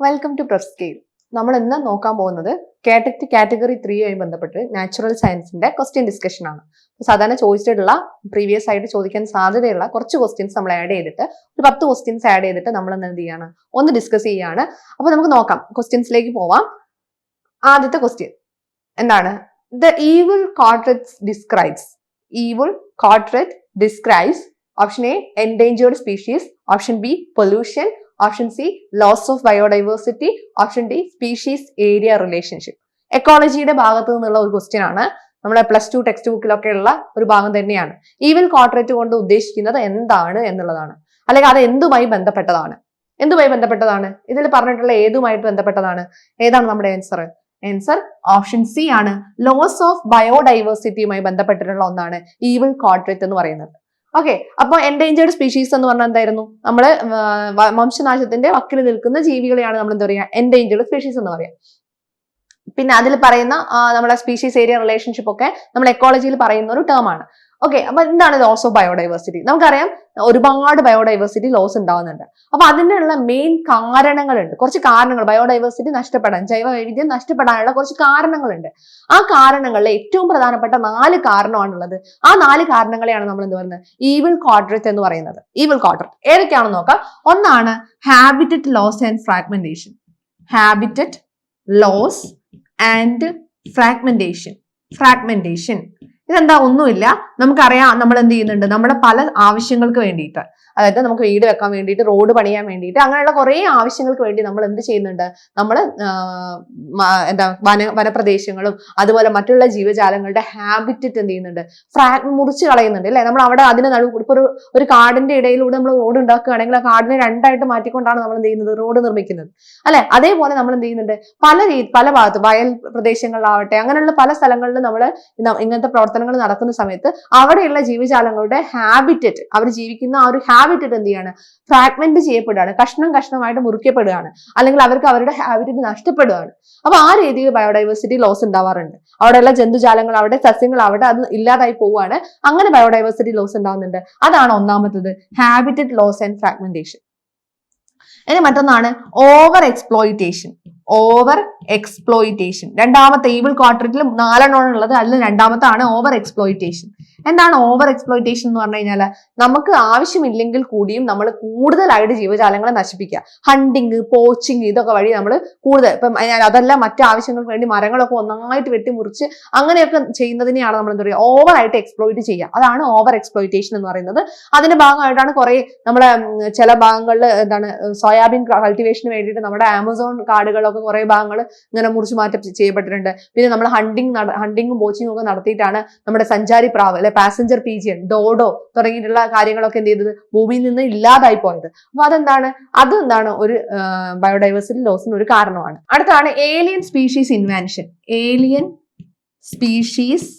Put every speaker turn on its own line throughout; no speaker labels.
Welcome to press scale നമ്മൾ ഇന്ന് നോക്കാൻ പോകുന്നത് കാറ്റഗറി കാറ്റഗറി ത്രീയുമായി ബന്ധപ്പെട്ട് നാച്ചുറൽ സയൻസിന്റെ ക്വസ്റ്റ്യൻ ഡിസ്കഷൻ ആണ്. സാധാരണ ചോദിച്ചിട്ടുള്ള പ്രീവിയസ് ആയിട്ട് ചോദിക്കാൻ സാധ്യതയുള്ള കുറച്ച് ക്വസ്റ്റ്യൻസ് നമ്മൾ ആഡ് ചെയ്തിട്ട് ഒരു പത്ത് ക്വസ്റ്റ്യൻസ് ആഡ് ചെയ്തിട്ട് നമ്മൾ എന്ത് ചെയ്യാണ്? ഒന്ന് ഡിസ്കസ് ചെയ്യാണ്. അപ്പൊ നമുക്ക് നോക്കാം. ക്വസ്റ്റ്യൻസിലേക്ക് പോവാം. ആദ്യത്തെ ക്വസ്റ്റ്യൻ എന്താണ്? The evil quartet describes evil quartet describes option A endangered species option B pollution option C loss of biodiversity option D species area relationship എക്കോളജിയുടെ ഭാഗത്ത് നിന്നുള്ള ഒരു ക്വസ്റ്റ്യൻ ആണ്. നമ്മുടെ പ്ലസ് ടു ടെക്സ്റ്റ് ബുക്കിലൊക്കെ ഉള്ള ഒരു ഭാഗം തന്നെയാണ്. ഈവിൽ കോർട്ടറേറ്റ് കൊണ്ട് ഉദ്ദേശിക്കുന്നത് എന്താണ് എന്നുള്ളതാണ്. അല്ലെങ്കിൽ അത് എന്തുമായി ബന്ധപ്പെട്ടതാണ്? എന്തുമായി ബന്ധപ്പെട്ടതാണ്? ഇതിൽ പറഞ്ഞിട്ടുള്ള ഏതുമായിട്ട് ബന്ധപ്പെട്ടതാണ്? ഏതാണ് നമ്മുടെ ആൻസർ ആൻസർ ഓപ്ഷൻ സി ആണ്. ലോസ് ഓഫ് ബയോഡൈവേഴ്സിറ്റിയുമായി ബന്ധപ്പെട്ടിട്ടുള്ള ഒന്നാണ്. ഈവിൽ കോർട്ടറേറ്റ് എന്ന് പറയുന്നത്. ഓക്കെ അപ്പൊ എൻഡേഞ്ചേർഡ് സ്പീഷീസ് എന്ന് പറഞ്ഞാൽ എന്തായിരുന്നു? നമ്മൾ വംശനാശത്തിന്റെ വക്കിൽ നിൽക്കുന്ന ജീവികളെയാണ് നമ്മൾ എന്താ പറയുക എൻഡേഞ്ചേർഡ് സ്പീഷീസ് എന്ന് പറയാം. പിന്നെ അതിൽ പറയുന്ന നമ്മുടെ സ്പീഷീസ് ഏരിയ റിലേഷൻഷിപ്പ് ഒക്കെ നമ്മൾ എക്കോളജിയിൽ പറയുന്ന ഒരു ടേം ആണ്. ഓക്കെ അപ്പൊ എന്താണ് ലോസ് ഓഫ് ബയോഡൈവേഴ്സിറ്റി നമുക്കറിയാം ഒരുപാട് ബയോഡൈവേഴ്സിറ്റി ലോസ് ഉണ്ടാവുന്നുണ്ട്. അപ്പൊ അതിനുള്ള മെയിൻ കാരണങ്ങളുണ്ട്. കുറച്ച് കാരണങ്ങൾ ബയോഡൈവേഴ്സിറ്റി നഷ്ടപ്പെടാൻ ജൈവ വൈവിധ്യം നഷ്ടപ്പെടാനുള്ള കുറച്ച് കാരണങ്ങളുണ്ട്. ആ കാരണങ്ങളിൽ ഏറ്റവും പ്രധാനപ്പെട്ട നാല് കാരണമാണുള്ളത്. ആ നാല് കാരണങ്ങളെയാണ് നമ്മൾ എന്ത് പറയുന്നത്? ഈവിൾ ക്വാഡ്രറ്റ് എന്ന് പറയുന്നത്. ഈവിൾ ക്വാഡ്രറ്റ് ഏതൊക്കെയാണെന്ന് നോക്കാം. ഒന്നാണ് habitat loss and fragmentation habitat loss and fragmentation fragmentation ഇതെന്താ? ഒന്നുമില്ല. നമുക്കറിയാം നമ്മൾ എന്ത് ചെയ്യുന്നുണ്ട്. നമ്മുടെ പല ആവശ്യങ്ങൾക്ക് വേണ്ടിയിട്ട്. അതായത് നമുക്ക് വീട് വെക്കാൻ വേണ്ടിയിട്ട് റോഡ് പണിയാൻ വേണ്ടിയിട്ട് അങ്ങനെയുള്ള കുറേ ആവശ്യങ്ങൾക്ക് വേണ്ടി നമ്മൾ എന്ത് ചെയ്യുന്നുണ്ട്? നമ്മൾ എന്താ വന വനപ്രദേശങ്ങളും അതുപോലെ മറ്റുള്ള ജീവജാലങ്ങളുടെ ഹാബിറ്ററ്റ് എന്ത് ചെയ്യുന്നുണ്ട്? ഫ്രാ മുറിച്ച് കളയുന്നുണ്ട് അല്ലെ? നമ്മൾ അവിടെ അതിന് നടുവ് ഇപ്പൊ ഒരു ഒരു കാടിന്റെ ഇടയിലൂടെ നമ്മൾ റോഡ് ഉണ്ടാക്കുകയാണെങ്കിൽ ആ കാടിനെ രണ്ടായിട്ട് മാറ്റിക്കൊണ്ടാണ് നമ്മൾ എന്ത് ചെയ്യുന്നത്? റോഡ് നിർമ്മിക്കുന്നത്. അല്ലെ? അതേപോലെ നമ്മൾ എന്ത് ചെയ്യുന്നുണ്ട്? പല രീതി പല ഭാഗത്ത് വയൽ പ്രദേശങ്ങളിലാവട്ടെ അങ്ങനെയുള്ള പല സ്ഥലങ്ങളിലും നമ്മൾ ഇങ്ങനത്തെ പ്രവർത്തനങ്ങൾ നടക്കുന്ന സമയത്ത് അവിടെയുള്ള ജീവജാലങ്ങളുടെ ഹാബിറ്ററ്റ് അവർ ജീവിക്കുന്ന ആ ഒരു ഹാബിറ്ററ്റ് എന്ത് ചെയ്യാണ് ഫ്രാഗ്മെന്റ് ചെയ്യപ്പെടുകയാണ്. കഷ്ണം കഷ്ണമായിട്ട് മുറിക്കപ്പെടുകയാണ്. അല്ലെങ്കിൽ അവർക്ക് അവരുടെ ഹാബിറ്ററ്റ് നഷ്ടപ്പെടുകയാണ്. അപ്പൊ ആ രീതിയിൽ ബയോഡൈവേഴ്സിറ്റി ലോസ് ഉണ്ടാവാറുണ്ട്. അവിടെയുള്ള ജന്തുജാലങ്ങൾ അവിടെ സസ്യങ്ങൾ അവിടെ അത് ഇല്ലാതായി പോവുകയാണ്. അങ്ങനെ ബയോഡൈവേഴ്സിറ്റി ലോസ് ഉണ്ടാവുന്നുണ്ട്. അതാണ് ഒന്നാമത്തത് ഹാബിറ്ററ്റ് ലോസ് ആൻഡ് ഫ്രാഗ്മെന്റേഷൻ ഇനി മറ്റൊന്നാണ് ഓവർ എക്സ്പ്ലോയിറ്റേഷൻ ഓവർ എക്സ്പ്ലോയിറ്റേഷൻ രണ്ടാമത്തെ ഈവിൾ ക്വാർട്ടറിൽ നാലെണ്ണം ഉള്ളത് അതിൽ രണ്ടാമത്തെ ആണ് ഓവർ എക്സ്പ്ലോയിറ്റേഷൻ എന്താണ് ഓവർ എക്സ്പ്ലോയിറ്റേഷൻ എന്ന് പറഞ്ഞു കഴിഞ്ഞാൽ നമുക്ക് ആവശ്യമില്ലെങ്കിൽ കൂടിയും നമ്മൾ കൂടുതലായിട്ട് ജീവജാലങ്ങളെ നശിപ്പിക്കുക. ഹണ്ടിങ് പോച്ചിങ് ഇതൊക്കെ വഴി നമ്മൾ കൂടുതൽ ഇപ്പം അതെല്ലാം മറ്റു ആവശ്യങ്ങൾക്ക് വേണ്ടി മരങ്ങളൊക്കെ ഒന്നായിട്ട് വെട്ടിമുറിച്ച് അങ്ങനെയൊക്കെ ചെയ്യുന്നതിനെയാണ് നമ്മൾ എന്താ പറയുക? ഓവറായിട്ട് എക്സ്പ്ലോയിറ്റ് ചെയ്യുക. അതാണ് ഓവർ എക്സ്പ്ലോയിറ്റേഷൻ എന്ന് പറയുന്നത്. അതിന്റെ ഭാഗമായിട്ടാണ് കുറേ നമ്മുടെ ചില ഭാഗങ്ങളിൽ എന്താണ് സോയാബീൻ കൾട്ടിവേഷന് വേണ്ടിയിട്ട് നമ്മുടെ ആമസോൺ കാടുകളൊക്കെ കുറെ ഭാഗങ്ങൾ ഇങ്ങനെ മുറിച്ച് മാറ്റം ചെയ്യപ്പെട്ടിട്ടുണ്ട്. പിന്നെ നമ്മൾ ഹണ്ടിങ് ഹണ്ടിങ്ങും ബോച്ചിങ്ങും ഒക്കെ നടത്തിയിട്ടാണ് നമ്മുടെ സഞ്ചാരി പ്രാവ് അല്ലെ പാസഞ്ചർ പീജിയൻ ഡോഡോ തുടങ്ങിയിട്ടുള്ള കാര്യങ്ങളൊക്കെ എന്ത് ചെയ്തത്? ഭൂമിയിൽ നിന്ന് ഇല്ലാതായി പോയത്. അപ്പൊ അതെന്താണ്? അതെന്താണ് ഒരു ബയോഡൈവേഴ്സിറ്റി ലോസിന് ഒരു കാരണമാണ്. അടുത്താണ് alien species invasion alien species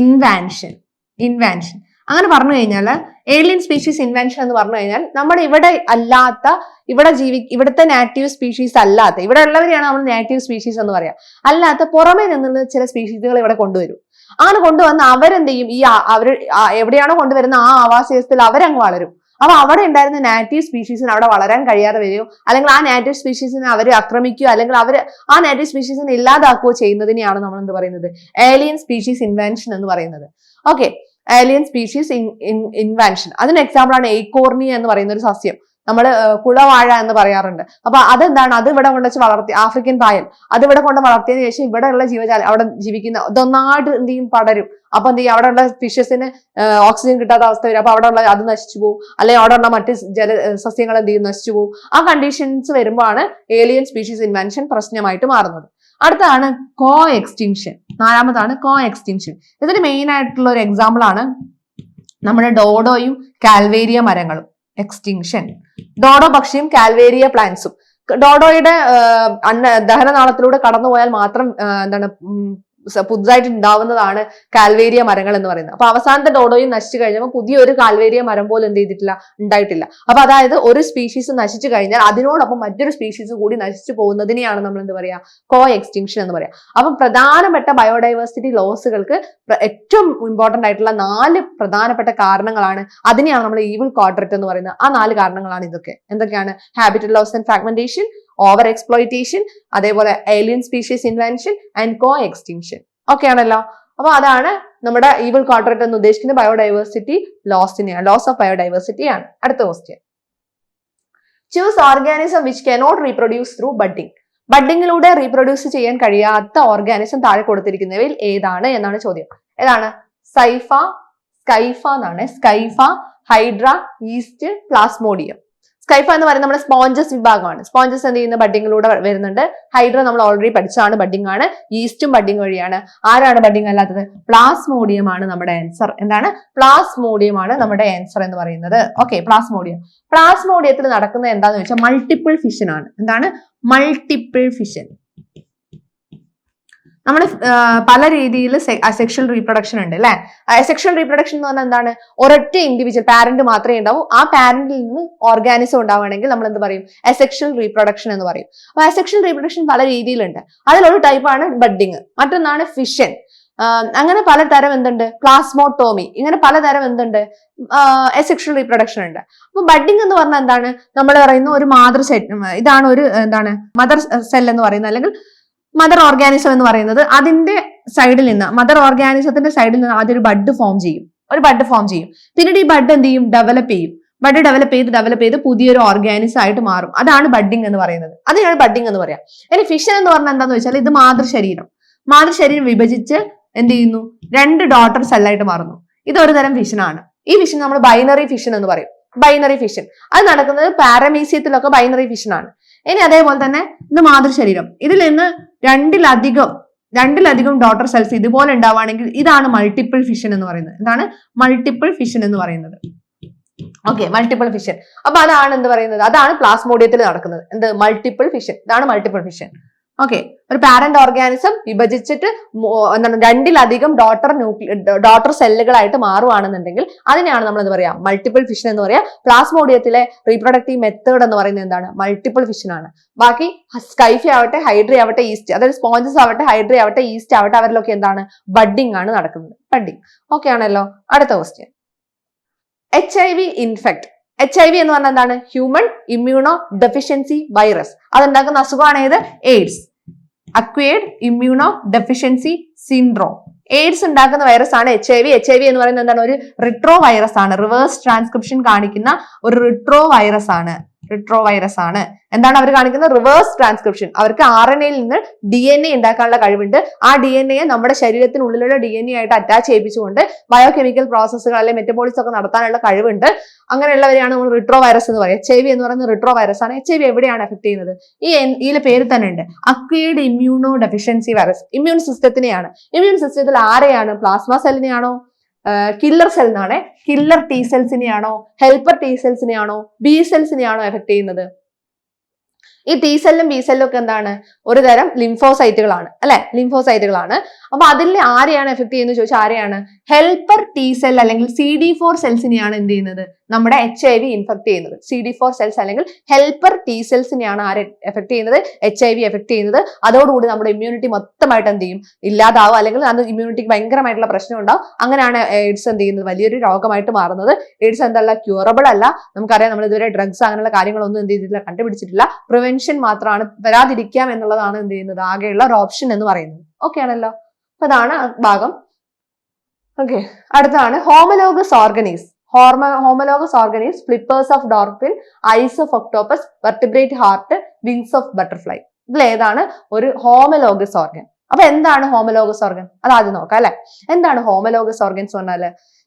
invasion invasion അങ്ങനെ പറഞ്ഞു കഴിഞ്ഞാൽ ഏലിയൻ സ്പീഷീസ് ഇൻവെൻഷൻ എന്ന് പറഞ്ഞു കഴിഞ്ഞാൽ നമ്മുടെ ഇവിടെ അല്ലാത്ത ഇവിടെ ജീവി ഇവിടുത്തെ നാറ്റീവ് സ്പീഷീസ് അല്ലാത്ത ഇവിടെ ഉള്ളവരെയാണ് നമ്മൾ നാറ്റീവ് സ്പീഷീസ് എന്ന് പറയാം. അല്ലാത്ത പുറമെ നിന്നുള്ള ചില സ്പീഷീസുകൾ ഇവിടെ കൊണ്ടുവരും. അങ്ങനെ കൊണ്ടുവന്ന് അവരെന്ത് ചെയ്യും ഈ അവർ എവിടെയാണോ കൊണ്ടുവരുന്ന ആ ആവാസ വ്യവസ്ഥയിൽ അവരങ്ങ് വളരും. അപ്പൊ അവിടെ ഉണ്ടായിരുന്ന നാറ്റീവ് സ്പീഷീസിന് അവിടെ വളരാൻ കഴിയാതെ വരികയോ അല്ലെങ്കിൽ ആ നാറ്റീവ് സ്പീഷീസിനെ അവർ ആക്രമിക്കുകയോ അല്ലെങ്കിൽ അവർ ആ നാറ്റീവ് സ്പീഷീസിനെ ഇല്ലാതാക്കുകയോ ചെയ്യുന്നതിനെയാണ് നമ്മൾ എന്ത് പറയുന്നത്? ഏലിയൻ സ്പീഷീസ് ഇൻവെൻഷൻ എന്ന് പറയുന്നത്. ഓക്കെ ഏലിയൻ സ്പീഷീസ് ഇൻവെൻഷൻ അതിന് എക്സാമ്പിൾ ആണ് എയ്ക്കോർണി എന്ന് പറയുന്ന ഒരു സസ്യം. നമ്മൾ കുളവാഴ എന്ന് പറയാറുണ്ട്. അപ്പൊ അതെന്താണ്? അത് ഇവിടെ കൊണ്ടുവച്ച് വളർത്തി ആഫ്രിക്കൻ പായൽ. അത് ഇവിടെ കൊണ്ട് വളർത്തിയതിനു ശേഷം ഇവിടെയുള്ള ജീവജാലം അവിടെ ജീവിക്കുന്ന ഇതൊന്നായിട്ട് എന്ത് ചെയ്യും? പടരും. അപ്പൊ എന്ത് ചെയ്യും? അവിടെയുള്ള ഫിഷസിന് ഓക്സിജൻ കിട്ടാത്ത അവസ്ഥ വരും. അപ്പൊ അവിടെയുള്ള അത് നശിച്ചു പോകും. അല്ലെങ്കിൽ അവിടെ ഉള്ള മറ്റ് ജല സസ്യങ്ങൾ എന്ത് ചെയ്യും? നശിച്ചു പോകും. ആ കണ്ടീഷൻസ് വരുമ്പോഴാണ് ഏലിയൻ സ്പീഷീസ് ഇൻവെൻഷൻ പ്രശ്നമായിട്ട് മാറുന്നത്. അടുത്താണ് കോ എക്സ്റ്റിങ്ഷൻ നാലാമതാണ് കോ എക്സ്റ്റിങ്ഷൻ ഇതിന് മെയിൻ ആയിട്ടുള്ള ഒരു എക്സാമ്പിൾ ആണ് നമ്മുടെ ഡോഡോയും കാൽവേരിയ മരങ്ങളും എക്സ്റ്റിങ്ഷൻ ഡോഡോ പക്ഷിയും കാൽവേരിയ പ്ലാന്റ്സും ഡോഡോയുടെ ദഹനനാളത്തിലൂടെ കടന്നുപോയാൽ മാത്രം എന്താണ് പുതുതായിട്ട് ഉണ്ടാവുന്നതാണ് കാൽവേരിയ മരങ്ങൾ എന്ന് പറയുന്നത്. അപ്പൊ അവസാനത്തെ ഡോഡോയും നശിച്ചു കഴിഞ്ഞപ്പോൾ പുതിയൊരു കാൽവേരിയ മരം പോലും എന്ത് ചെയ്തിട്ടില്ല ഉണ്ടായിട്ടില്ല. അപ്പൊ അതായത് ഒരു സ്പീഷീസ് നശിച്ചു കഴിഞ്ഞാൽ അതിനോടൊപ്പം മറ്റൊരു സ്പീഷീസ് കൂടി നശിച്ചു പോകുന്നതിനെയാണ് നമ്മൾ എന്ത് പറയാ കോ എക്സ്റ്റിങ്ഷൻ എന്ന് പറയാം. അപ്പൊ പ്രധാനപ്പെട്ട ബയോഡൈവേഴ്സിറ്റി ലോസുകൾക്ക് ഏറ്റവും ഇമ്പോർട്ടന്റ് ആയിട്ടുള്ള നാല് പ്രധാനപ്പെട്ട കാരണങ്ങളാണ് അതിനെയാണ് നമ്മൾ ഈവിൾ ക്വാഡ്രറ്റ് എന്ന് പറയുന്നത്. ആ നാല് കാരണങ്ങളാണ് ഇതൊക്കെ. എന്തൊക്കെയാണ്? Habitat loss and fragmentation overexploitation അതേപോലെ alien species invention and coextinction okay ആണല്ലോ. അപ്പൊ അതാണ് നമ്മുടെ ഈവൽ ക്വാഡ്രേറ്റ് എന്ന് ഉദ്ദേശിക്കുന്ന ബയോഡൈവേഴ്സിറ്റി ലോസിനെയാണ് ലോസ് ഓഫ് ബയോഡൈവേഴ്സിറ്റി ആണ്. അടുത്ത question choose organism which cannot reproduce through budding ബഡിങ്ങിലൂടെ reproduce ചെയ്യാൻ കഴിയാത്ത ഓർഗാനിസം താഴെ കൊടുത്തിരിക്കുന്നവയിൽ ഏതാണ് എന്നാണ് ചോദ്യം. ഏതാണ്? സൈഫ സ്കൈഫ എന്നാണ്. Scypha hydra yeast plasmodium scypha എന്ന് പറയുന്നത് നമ്മുടെ സ്പോഞ്ചസ് വിഭാഗമാണ്. സ്പോഞ്ചസ് എന്ത് ചെയ്യുന്ന? ബഡിങ്ങിലൂടെ വരുന്നുണ്ട്. ഹൈഡ്ര നമ്മൾ ഓൾറെഡി പഠിച്ചാണ് ബഡിങ് ആണ്. ഈസ്റ്റും ബഡിങ് വഴിയാണ്. ആരാണ് ബഡിങ് അല്ലാത്തത്? പ്ലാസ്മോഡിയം ആണ് നമ്മുടെ ആൻസർ എന്താണ്? പ്ലാസ്മോഡിയം ആണ് നമ്മുടെ ആൻസർ എന്ന് പറയുന്നത്. ഓക്കെ പ്ലാസ്മോഡിയം പ്ലാസ്മോഡിയത്തിൽ നടക്കുന്നത് എന്താന്ന് വെച്ചാൽ മൾട്ടിപ്പിൾ ഫിഷൻ ആണ്. എന്താണ്? മൾട്ടിപ്പിൾ ഫിഷൻ നമ്മൾ പല രീതിയിൽ അസെക്ഷൽ റീപ്രൊഡക്ഷൻ ഉണ്ട് അല്ലെ? അസെക്ഷൽ റീപ്രൊഡക്ഷൻ എന്ന് പറഞ്ഞാൽ എന്താണ്? ഒരൊറ്റ ഇൻഡിവിജ്വൽ പാരന്റ് മാത്രമേ ഉണ്ടാവൂ. ആ പാരന്റിൽ നിന്ന് ഓർഗാനിസം ഉണ്ടാവുകയാണെങ്കിൽ നമ്മൾ എന്ത് പറയും? അസെക്ഷൽ റീപ്രൊഡക്ഷൻ എന്ന് പറയും. അപ്പൊ അസെക്ഷൽ റീപ്രൊഡക്ഷൻ പല രീതിയിലുണ്ട്. അതിലൊരു ടൈപ്പാണ് ബഡ്ഡിങ് മറ്റൊന്നാണ് ഫിഷൻ അങ്ങനെ പലതരം എന്തുണ്ട്? പ്ലാസ്മോട്ടോമി ഇങ്ങനെ പലതരം എന്തുണ്ട്? എസെക്ഷൽ റീപ്രൊഡക്ഷൻ ഉണ്ട്. അപ്പൊ ബഡ്ഡിങ് എന്ന് പറഞ്ഞാൽ എന്താണ്? നമ്മൾ പറയുന്ന ഒരു മാതൃ ഇതാണ് ഒരു എന്താണ്? മദർ സെൽ എന്ന് പറയുന്നത് അല്ലെങ്കിൽ മദർ ഓർഗാനിസം എന്ന് പറയുന്നത് അതിന്റെ സൈഡിൽ നിന്ന് മദർ ഓർഗാനിസത്തിന്റെ സൈഡിൽ നിന്ന് ആദ്യം ഒരു ബഡ് ഫോം ചെയ്യും. ഒരു ബഡ് ഫോം ചെയ്യും. പിന്നീട് ഈ ബഡ് എന്ത് ചെയ്യും? ഡെവലപ്പ് ചെയ്യും. ബഡ് ഡെവലപ്പ് ചെയ്ത് ഡെവലപ്പ് ചെയ്ത് പുതിയൊരു ഓർഗാനിസം ആയിട്ട് മാറും. അതാണ് ബഡ്ഡിങ് എന്ന് പറയുന്നത്. അതിനാണ് ബഡ്ഡിങ് എന്ന് പറയാം. ഇനി ഫിഷൻ എന്ന് പറഞ്ഞാൽ എന്താന്ന് വെച്ചാൽ ഇത് മാതൃശരീരം. മാതൃശരീരം വിഭജിച്ച് എന്ത് ചെയ്യുന്നു? രണ്ട് ഡോട്ടർ സെല്ലായിട്ട് മാറുന്നു. ഇത് ഒരു തരം ഫിഷനാണ് ഈ ഫിഷൻ നമ്മൾ ബൈനറി ഫിഷൻ എന്ന് പറയും. ബൈനറി ഫിഷൻ അത് നടക്കുന്നത് പാരമീസിയത്തിലൊക്കെ ബൈനറി ഫിഷൻ ആണ്. ഇനി അതേപോലെ തന്നെ ഇത് മാതൃശരീരം. ഇതിൽ നിന്ന് രണ്ടിലധികം രണ്ടിലധികം ഡോട്ടർ സെൽസ് ഇതുപോലെ ഉണ്ടാവുകയാണെങ്കിൽ ഇതാണ് മൾട്ടിപ്പിൾ ഫിഷൻ എന്ന് പറയുന്നത്. എന്താണ്? മൾട്ടിപ്പിൾ ഫിഷൻ എന്ന് പറയുന്നത്. ഓക്കെ മൾട്ടിപ്പിൾ ഫിഷൻ അപ്പൊ അതാണ് എന്ത് പറയുന്നത്? അതാണ് പ്ലാസ്മോഡിയത്തിൽ നടക്കുന്നത്. എന്ത്? മൾട്ടിപ്പിൾ ഫിഷൻ ഇതാണ് മൾട്ടിപ്പിൾ ഫിഷൻ ഓക്കെ ഒരു പാരന്റ് ഓർഗാനിസം വിഭജിച്ചിട്ട് എന്താണ് രണ്ടിലധികം ഡോട്ടർ ന്യൂക്ലിയ ഡോട്ടർ സെല്ലുകളായിട്ട് മാറുവാണെന്നുണ്ടെങ്കിൽ അതിനെയാണ് നമ്മൾ എന്ന് പറയാ? മൾട്ടിപ്പിൾ ഫിഷൻ എന്ന് പറയാം. പ്ലാസ്മോഡിയത്തിലെ റീപ്രൊഡക്റ്റീവ് മെത്തേഡ് എന്ന് പറയുന്നത് എന്താണ്? മൾട്ടിപ്പിൾ ഫിഷൻ ആണ്. ബാക്കി സ്കൈഫി ആവട്ടെ ഹൈഡ്രി ആവട്ടെ ഈസ്റ്റ് അതായത് സ്പോഞ്ചസ് ആവട്ടെ ഹൈഡ്രി ആവട്ടെ ഈസ്റ്റ് ആവട്ടെ അവരിലൊക്കെ എന്താണ്? ബഡിങ് ആണ് നടക്കുന്നത്. ബഡിങ് ഓക്കെ ആണല്ലോ. അടുത്ത question H I V infect H I V എന്ന് പറഞ്ഞാൽ എന്താണ്? ഹ്യൂമൻ ഇമ്മ്യൂണോ ഡെഫിഷ്യൻസി വൈറസ് അതുണ്ടാക്കുന്ന അസുഖമാണ് ഏത്? AIDS acquired immunodeficiency syndrome AIDS ഉണ്ടാക്കുന്ന വൈറസ് ആണ് H I V H I V എന്ന് പറയുന്നത് എന്താണ്? ഒരു റിട്രോ വൈറസ് ആണ്. റിവേഴ്സ് ട്രാൻസ്ക്രിപ്ഷൻ കാണിക്കുന്ന ഒരു റിട്രോ വൈറസ് ആണ്. റിട്രോ വൈറസ് ആണ് എന്താണ് അവർ കാണിക്കുന്നത്? റിവേഴ്സ് ട്രാൻസ്ക്രിപ്ഷൻ അവർക്ക് ആർ എൻ എയിൽ നിന്ന് ഡി എൻ എ ഉണ്ടാക്കാനുള്ള കഴിവുണ്ട്. ആ ഡി എൻ എ നമ്മുടെ ശരീരത്തിനുള്ളിലുള്ള ഡി എൻ എ ആയിട്ട് അറ്റാച്ച് ചെയ്യിപ്പിച്ചുകൊണ്ട് ബയോ കെമിക്കൽ പ്രോസസ്സുകൾ അല്ലെങ്കിൽ മെറ്റബോളിസം ഒക്കെ നടത്താനുള്ള കഴിവുണ്ട്. അങ്ങനെയുള്ളവരെയാണ് നമ്മൾ റിട്രോ വൈറസ് എന്ന് പറയുന്നത് എച്ച് ഐ വി എന്ന് പറയുന്നത് റിട്രോ വൈറസ് ആണ്. എച്ച് ഐ വി എവിടെയാണ് എഫക്ട് ചെയ്യുന്നത്? ഈ ഇതിലെ പേര് തന്നെ ഉണ്ട്. Acquired immunodeficiency virus immune സിസ്റ്റത്തിനെയാണ് ഇമ്മ്യൂൺ സിസ്റ്റത്തിൽ ആരെയാണ്? പ്ലാസ്മ സെല്ലിനെയാണോ കില്ലർ സെൽ എന്നാണ് കില്ലർ ടി സെൽസിനെയാണോ ഹെൽപ്പർ ടി സെൽസിനെയാണോ ബി സെൽസിനെയാണോ എഫക്ട് ചെയ്യുന്നത്? ഈ ടി സെല്ലും ബി സെല്ലും ഒക്കെ എന്താണ്? ഒരു തരം ലിംഫോസൈറ്റുകളാണ് അല്ലെ? ലിംഫോസൈറ്റുകളാണ് അപ്പൊ അതിൽ ആരെയാണ് എഫക്ട് ചെയ്യുന്നത്? ചോദിച്ചാൽ ആരെയാണ്? ഹെൽപ്പർ ടി സെൽ അല്ലെങ്കിൽ സി ഡി ഫോർ സെൽസിനെയാണ് എന്ത് ചെയ്യുന്നത്? നമ്മുടെ എച്ച് ഐ വി ഇൻഫെക്ട് ചെയ്യുന്നത്. സി ഡി ഫോർ സെൽസ് അല്ലെങ്കിൽ ഹെൽപ്പർ ടി സെൽസിനെയാണ് ആരെ എഫക്ട് ചെയ്യുന്നത്? എച്ച് ഐ വി എഫക്ട് ചെയ്യുന്നത്. അതോടുകൂടി നമ്മുടെ ഇമ്മ്യൂണിറ്റി മൊത്തമായിട്ട് എന്ത് ചെയ്യും? ഇല്ലാതാവും. അല്ലെങ്കിൽ അത് ഇമ്മ്യൂണിറ്റിക്ക് ഭയങ്കരമായിട്ടുള്ള പ്രശ്നം ഉണ്ടാവും. അങ്ങനെയാണ് എയ്ഡ്സ് എന്ത് ചെയ്യുന്നത്? വലിയൊരു രോഗമായിട്ട് മാറുന്നത്. എയ്ഡ്സ് എന്തല്ല ക്യൂറബിൾ അല്ല. നമുക്കറിയാം നമ്മൾ ഇതുവരെ ഡ്രഗ്സ് അങ്ങനെയുള്ള കാര്യങ്ങളൊന്നും എന്ത് ചെയ്തിട്ടില്ല കണ്ടുപിടിച്ചിട്ടില്ല. പ്രിവെൻഷൻ മാത്രമാണ്. വരാതിരിക്കാം എന്നുള്ളതാണ് എന്ത് ചെയ്യുന്നത്? ആകെയുള്ള ഒരു ഓപ്ഷൻ എന്ന് പറയുന്നത്. ഓക്കെ ആണല്ലോ? അതാണ് ഭാഗം. ഓക്കെ അടുത്താണ് homologous organs ഹോർമ homologous organs flippers of dolphin eyes of octopus vertebrate heart wings of butterfly. ഇതിൽ ഏതാണ് ഒരു ഹോമലോഗസ് ഓർഗൻ. അപ്പൊ എന്താണ് ഹോമലോഗസ് ഓർഗൻ? അത് ആദ്യം നോക്കാം അല്ലെ? എന്താണ് ഹോമലോഗസ് ഓർഗൻസ് പറഞ്ഞാൽ?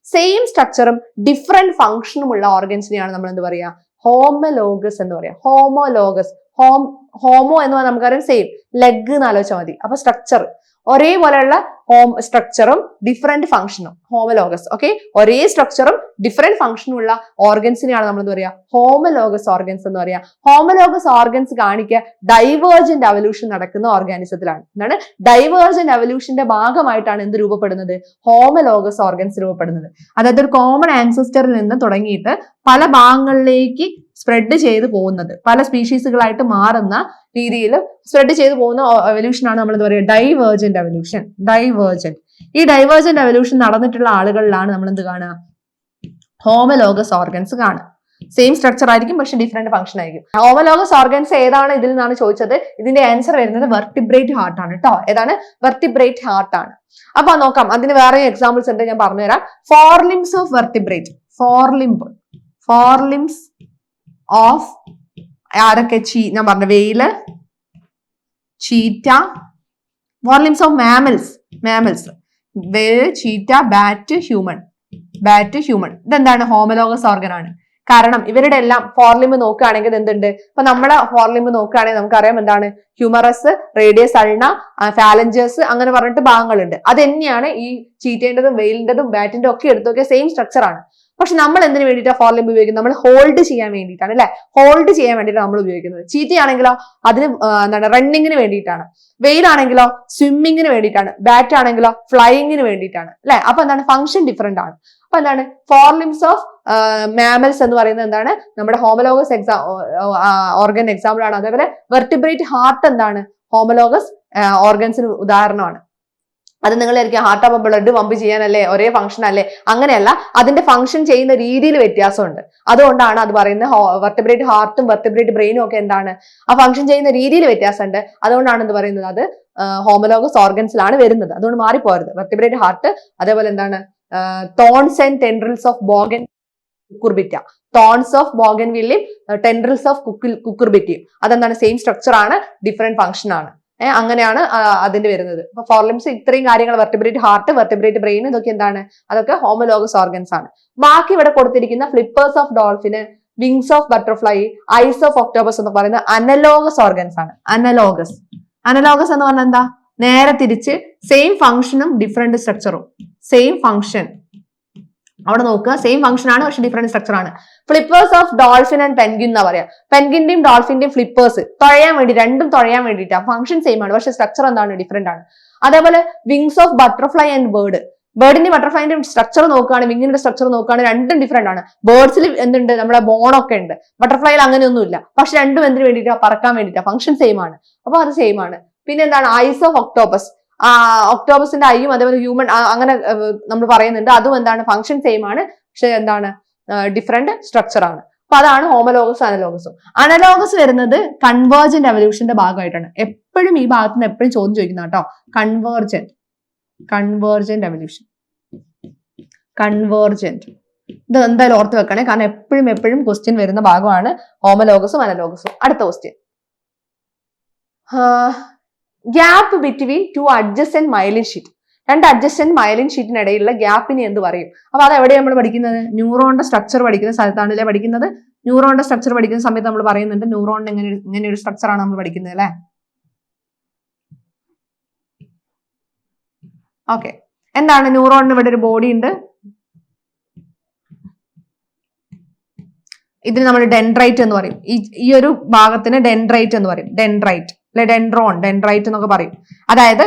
സെയിം സ്ട്രക്ചറും ഡിഫറെന്റ് ഫംഗ്ഷനുമുള്ള ഓർഗൻസിനെയാണ് നമ്മൾ എന്ത് പറയാ? ഹോമലോഗസ് എന്ന് പറയാം. ഹോമോലോഗസ് ഹോം ഹോമോ എന്ന് പറഞ്ഞാൽ നമുക്കറിയാം സെയിം. ലെഗ് എന്ന് ആലോചിച്ചാൽ മതി. അപ്പൊ സ്ട്രക്ചർ ഒരേപോലെയുള്ള ഹോം സ്ട്രക്ചറും ഡിഫറെന്റ് ഫംഗ്ഷനും ഹോമലോഗസ് ഓക്കെ ഒരേ സ്ട്രക്ചറും ഡിഫറെന്റ് ഫംഗ്ഷനും ഉള്ള ഓർഗൻസിനെയാണ് നമ്മൾ എന്താ പറയുക ഹോമലോഗസ് ഓർഗൻസ് എന്ന് പറയാം. ഹോമലോഗസ് ഓർഗൻസ് കാണിക്കുക ഡൈവേർജന്റ് അവല്യൂഷൻ നടക്കുന്ന ഓർഗാനിസത്തിലാണ് എന്താണ്? ഡൈവേർജന്റ് അവല്യൂഷന്റെ ഭാഗമായിട്ടാണ് എന്ത് രൂപപ്പെടുന്നത്? ഹോമലോഗസ് ഓർഗൻസ് രൂപപ്പെടുന്നത്. അതായത് ഒരു കോമൺ ആൻസിസ്റ്ററിൽ നിന്ന് തുടങ്ങിയിട്ട് പല ഭാഗങ്ങളിലേക്ക് സ്പ്രെഡ് ചെയ്ത് പോകുന്നത്. പല സ്പീഷീസുകളായിട്ട് മാറുന്ന രീതിയിൽ സ്പ്രെഡ് ചെയ്ത് പോകുന്ന എവല്യൂഷനാണ് നമ്മൾ എന്താ പറയുക ഡൈവേർജന്റ് എവല്യൂഷൻ ഡൈവേർജന്റ് ഈ ഡൈവേർജന്റ് എവല്യൂഷൻ നടന്നിട്ടുള്ള ആളുകളിലാണ് നമ്മൾ എന്ത് കാണുക? ഹോമലോഗസ് ഓർഗൻസ് കാണുക. സെയിം സ്ട്രക്ചർ ആയിരിക്കും പക്ഷെ ഡിഫറെന്റ് ഫംഗ്ഷൻ ആയിരിക്കും. ഹോമലോഗസ് ഓർഗൻസ് ഏതാണ് ഇതിൽ നിന്നാണ് ചോദിച്ചത്? ഇതിന്റെ ആൻസർ വരുന്നത് വെർട്ടിബ്രേറ്റ് ഹാർട്ട് ആണ് കേട്ടോ ഏതാണ്? വെർട്ടിബ്രേറ്റ് ഹാർട്ട് ആണ്. അപ്പൊ നോക്കാം അതിന് വേറെ എക്സാമ്പിൾസ് ഉണ്ട് ഞാൻ പറഞ്ഞുതരാം. Forelimbs of vertebrate forelimb forelimbs of ആരൊക്കെ ചീ ഞാൻ പറഞ്ഞ whale cheetah fore of mammals mammals whale cheetah bat human bat human ഇതെന്താണ്? ഹോമലോഗസ് ഓർഗൻ ആണ്. കാരണം ഇവരുടെ എല്ലാം ഫോർലിംബ് നോക്കുകയാണെങ്കിൽ എന്തുണ്ട്? ഇപ്പൊ നമ്മുടെ ഫോർലിംബ് നോക്കുകയാണെങ്കിൽ നമുക്കറിയാം എന്താണ്? ഹ്യൂമറസ് റേഡിയസ് അൾണ ഫാലഞ്ചേഴ്സ് അങ്ങനെ പറഞ്ഞിട്ട് ഭാഗങ്ങളുണ്ട്. അത് തന്നെയാണ് ഈ ചീറ്റേണ്ടതും വെയിലിന്റെതും ബാറ്റിന്റെ ഒക്കെ എടുത്തൊക്കെ സെയിം സ്ട്രക്ചർ ആണ്. പക്ഷെ നമ്മൾ എന്തിനു വേണ്ടിയിട്ടാണ് ഫോർ ഫോർലിംബ് ഉപയോഗിക്കുന്നത്? നമ്മൾ ഹോൾഡ് ചെയ്യാൻ വേണ്ടിയിട്ടാണ് അല്ലെ? ഹോൾഡ് ചെയ്യാൻ വേണ്ടിയിട്ടാണ് നമ്മൾ ഉപയോഗിക്കുന്നത്. ചീറ്റയാണെങ്കിലോ അതിന് എന്താണ് റണ്ണിങ്ങിന് വേണ്ടിയിട്ടാണ്. വെയിലാണെങ്കിലോ സ്വിമ്മിങ്ങിന് വേണ്ടിയിട്ടാണ്. ബാറ്റ് ആണെങ്കിലോ ഫ്ലൈയിങ്ങിന് വേണ്ടിയിട്ടാണ്. അല്ലെ? അപ്പൊ എന്താണ്? ഫംഗ്ഷൻ ഡിഫറെന്റ് ആണ്. അപ്പൊ എന്താണ്? ഫോർ ലിംസ് ഓഫ് മാമൽസ് എന്ന് പറയുന്നത് എന്താണ്? നമ്മുടെ ഹോമലോഗസ് എക്സാം ഓർഗൻ എക്സാമ്പിൾ ആണ്. അതേപോലെ വെർട്ടിബ്രേറ്റ് ഹാർട്ട് എന്താണ്? ഹോമലോഗസ് ഓർഗൻസിന് ഉദാഹരണമാണ്. അത് നിങ്ങൾ ആയിരിക്കും ഹാർട്ട് ഓഫ് ബ്ലഡ് പമ്പ് ചെയ്യാനല്ലേ ഒരേ ഫംഗ്ഷൻ അല്ലേ? അങ്ങനെയല്ല അതിന്റെ ഫംഗ്ഷൻ ചെയ്യുന്ന രീതിയിൽ വ്യത്യാസമുണ്ട്. അതുകൊണ്ടാണ് അത് പറയുന്നത് വെർട്ടിബ്രേറ്റ് ഹാർട്ടും വെർട്ടിബ്രേറ്റ് ബ്രെയിനും ഒക്കെ എന്താണ്? ആ ഫംഗ്ഷൻ ചെയ്യുന്ന രീതിയിൽ വ്യത്യാസമുണ്ട്. അതുകൊണ്ടാണ് എന്ത് പറയുന്നത്. അത് ഹോമലോഗസ് ഓർഗൻസിലാണ് വരുന്നത്. അതുകൊണ്ട് മാറിപ്പോരുത്. വെർട്ടിബ്രേറ്റ് ഹാർട്ട് അതേപോലെ എന്താണ്? Thorns and tendrils of bougainvillea cucurbita thorns of ബോഗൻ വില്ലിയും ടെൻഡ്രിൽസ് ഓഫ് കുക്കിൽ കുക്കുർബിറ്റയും അതെന്താണ്? സെയിം സ്ട്രക്ചർ ആണ് ഡിഫറെന്റ് ഫംഗ്ഷൻ ആണ്. അങ്ങനെയാണ് അതിന് വരുന്നത്. അപ്പൊ ഫോർലിംസ് ഇത്രയും കാര്യങ്ങൾ വെർട്ടിബ്രേറ്റ് ഹാർട്ട് വെർട്ടിബ്രേറ്റ് ബ്രെയിൻ ഇതൊക്കെ എന്താണ്? അതൊക്കെ ഹോമലോഗസ് ഓർഗൻസ് ആണ്. ബാക്കി ഇവിടെ കൊടുത്തിരിക്കുന്ന flippers of ഡോൾഫിന് wings of butterfly eyes of octopus എന്ന് പറയുന്ന അനലോഗസ് ഓർഗൻസ് ആണ്. അനലോഗസ് അനലോഗസ് എന്ന് പറഞ്ഞാൽ എന്താ? നേരെ തിരിച്ച് സെയിം ഫംഗ്ഷനും ഡിഫറെന്റ് സ്ട്രക്ചറും സെയിം ഫംഗ്ഷൻ അവിടെ നോക്കുക. സെയിം ഫംഗ്ഷൻ ആണ് പക്ഷെ ഡിഫറെന്റ് സ്ട്രക്ചർ ആണ്. Flippers of dolphin and penguin എന്ന് പറയാം. പെൻഗിന്റെയും ഡോൾഫിന്റെയും ഫ്ലിപ്പേഴ്സ് തുഴയാൻ വേണ്ടി രണ്ടും തുഴയാൻ വേണ്ടിയിട്ടാണ് ഫംഗ്ഷൻ സെയിം ആണ് പക്ഷെ സ്ട്രക്ചർ എന്താണ്? ഡിഫറെന്റ് ആണ്. അതേപോലെ wings of butterfly and bird ബേർഡിന്റെ ബട്ടർഫ്ലൈന്റെ സ്ട്രക്ചർ നോക്കുകയാണ് വിങ്ങിന്റെ സ്ട്രക്ചർ നോക്കുകയാണ് രണ്ടും ഡിഫറെന്റ് ആണ്. ബേർഡ്സിൽ എന്തുണ്ട്? നമ്മുടെ ബോണൊക്കെ ഉണ്ട്. ബട്ടർഫ്ലൈയിൽ അങ്ങനെയൊന്നുമില്ല. പക്ഷെ രണ്ടും എന്തിനു വേണ്ടിയിട്ടാണ് പറക്കാൻ വേണ്ടിയിട്ടാണ് ഫംഗ്ഷൻ സെയിം ആണ്. അപ്പൊ അത് സെയിം ആണ്. പിന്നെ എന്താണ്? ഐസ് ഓഫ് ഒക്ടോബസ് ഒക്ടോബസിന്റെ ഐയും അതേപോലെ ഹ്യൂമൻ അങ്ങനെ നമ്മൾ പറയുന്നുണ്ട്. അതും എന്താണ്? ഫംഗ്ഷൻ സെയിം ആണ്. പക്ഷെ എന്താണ്? ഡിഫറെന്റ് സ്ട്രക്ചർ ആണ്. അപ്പൊ അതാണ് ഹോമലോഗസ് അനലോഗസും അനലോഗസ് വരുന്നത് കൺവേർജന്റ് എവല്യൂഷന്റെ ഭാഗമായിട്ടാണ്. എപ്പോഴും ഈ ഭാഗത്ത് നിന്ന് എപ്പോഴും ചോദ്യം ചോദിക്കുന്ന കേട്ടോ. കൺവേർജന്റ് കൺവേർജന്റ് എവല്യൂഷൻ കൺവേർജന്റ് ഇത് എന്തായാലും ഓർത്ത് വെക്കണേ. കാരണം എപ്പോഴും എപ്പോഴും ക്വസ്റ്റ്യൻ വരുന്ന ഭാഗമാണ് ഹോമലോഗസും അനലോഗസും അടുത്ത question gap between two adjacent myelin sheath രണ്ട് അഡ്ജസ്റ്റന്റ് മൈലിൻ ഷീറ്റിനിടയിലുള്ള ഗ്യാപ്പിനെ എന്ത് പറയും? അപ്പൊ അത് എവിടെയാണ് നമ്മൾ പഠിക്കുന്നത്? ന്യൂറോണിന്റെ സ്ട്രക്ചർ പഠിക്കുന്ന സ്ഥലത്താണ് അല്ലേ പഠിക്കുന്നത്? ന്യൂറോണിന്റെ സ്ട്രക്ചർ പഠിക്കുന്ന സമയത്ത് നമ്മൾ പറയുന്നുണ്ട് ന്യൂറോണിന് എങ്ങനെ ഇങ്ങനെ ഒരു സ്ട്രക്ചർ ആണ് നമ്മൾ പഠിക്കുന്നത് അല്ലേ? ഓക്കെ എന്താണ് ന്യൂറോണിന് ഇവിടെ ഒരു ബോഡി ഉണ്ട്? ഇതിന് നമ്മൾ ഡെൻഡ്രൈറ്റ് എന്ന് പറയും. ഈ ഈ ഒരു ഭാഗത്തിന് ഡെൻഡ്രൈറ്റ് എന്ന് പറയും. ഡെൻഡ്രൈറ്റ് അല്ലെ ഡെൻഡ്രോൺ ഡെൻഡ്രൈറ്റ് എന്നൊക്കെ പറയും. അതായത്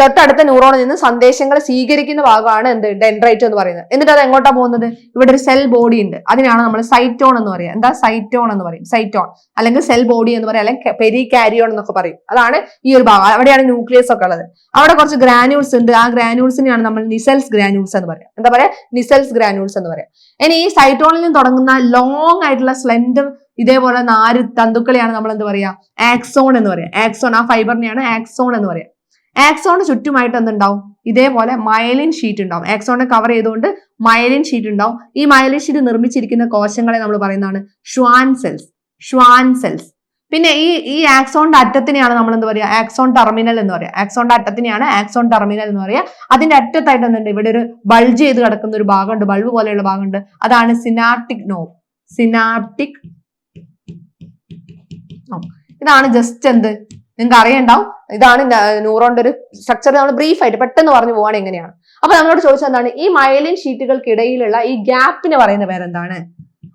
തൊട്ടടുത്ത ന്യൂറോണിൽ നിന്ന് സന്ദേശങ്ങൾ സ്വീകരിക്കുന്ന ഭാഗമാണ് എന്ത്? ഡെൻഡ്രൈറ്റ് എന്ന് പറയുന്നത്. എന്നിട്ട് അത് എങ്ങോട്ടാ പോകുന്നത്? ഇവിടെ ഒരു സെൽ ബോഡി ഉണ്ട്. അതിനാണ് നമ്മൾ സൈറ്റോൺ എന്ന് പറയുക. എന്താ സൈറ്റോൺ എന്ന് പറയും? സൈറ്റോൺ അല്ലെങ്കിൽ സെൽ ബോഡി എന്ന് പറയും. അല്ലെങ്കിൽ പെരി കാരിയോൺ എന്നൊക്കെ പറയും. അതാണ് ഈ ഒരു ഭാഗം. അവിടെയാണ് ന്യൂക്ലിയസ് ഒക്കെ ഉള്ളത്. അവിടെ കുറച്ച് ഗ്രാനുൾസ് ഉണ്ട്. ആ ഗ്രാനുൾസിനെയാണ് നമ്മൾ നിസൽസ് ഗ്രാനുൾസ് എന്ന് പറയാം എന്താ പറയാ? നിസൽസ് ഗ്രാനുൾസ് എന്ന് പറയാം ഇനി ഈ സൈറ്റോണിൽ നിന്ന് തുടങ്ങുന്ന ലോങ് ആയിട്ടുള്ള സ്ലെൻഡർ ഇതേപോലെ നാല് തന്തുക്കളെയാണ് നമ്മൾ എന്ത് പറയാ ആക്സോൺ എന്ന് പറയാം ആക്സോൺ ആ ഫൈബറിനെയാണ് ആക്സോൺ എന്ന് പറയാം ആക്സോണിന് ചുറ്റുമായിട്ട് എന്തുണ്ടാവും? ഇതേപോലെ മയലിൻ ഷീറ്റ് ഉണ്ടാവും. ആക്സോണിനെ കവർ ചെയ്തുകൊണ്ട് മയലിൻ ഷീറ്റ് ഉണ്ടാവും. ഈ മയലിൻ ഷീറ്റ് നിർമ്മിച്ചിരിക്കുന്ന കോശങ്ങളെ നമ്മൾ പറയുന്നതാണ് ഷ്വാൻ സെൽസ് ഷ്വാൻ സെൽസ് പിന്നെ ഈ ഈ ആക്സോണിന്റെ അറ്റത്തിനെയാണ് നമ്മൾ എന്ത് പറയുക ആക്സോൺ ടെർമിനൽ എന്ന് പറയാം. ആക്സോണിന്റെ അറ്റത്തിനെയാണ് ആക്സോൺ ടെർമിനൽ എന്ന് പറയാം. അതിന്റെ അറ്റത്തായിട്ട് എന്തുണ്ട്? ഇവിടെ ഒരു ബൾജ് ചെയ്ത് കിടക്കുന്ന ഒരു ഭാഗമുണ്ട്. ബൾബ് പോലെയുള്ള ഭാഗമുണ്ട്. അതാണ് സിനാപ്റ്റിക് നോവ് സിനാപ്റ്റിക് ഇതാണ് ജസ്റ്റ് എന്ത്? നിങ്ങൾക്ക് അറിയണ്ടാവും. ഇതാണ് ന്യൂറോണിന്റെ ഒരു സ്ട്രക്ചർ നമ്മൾ ബ്രീഫ് ആയിട്ട് പെട്ടെന്ന് പറഞ്ഞു പോവാണ് എങ്ങനെയാണ്. അപ്പൊ നമ്മളോട് ചോദിച്ചത് എന്താണ്? ഈ മയലിൻ ഷീറ്റുകൾക്കിടയിലുള്ള ഈ ഗ്യാപ്പിന് പറയുന്ന പേരെന്താണ്?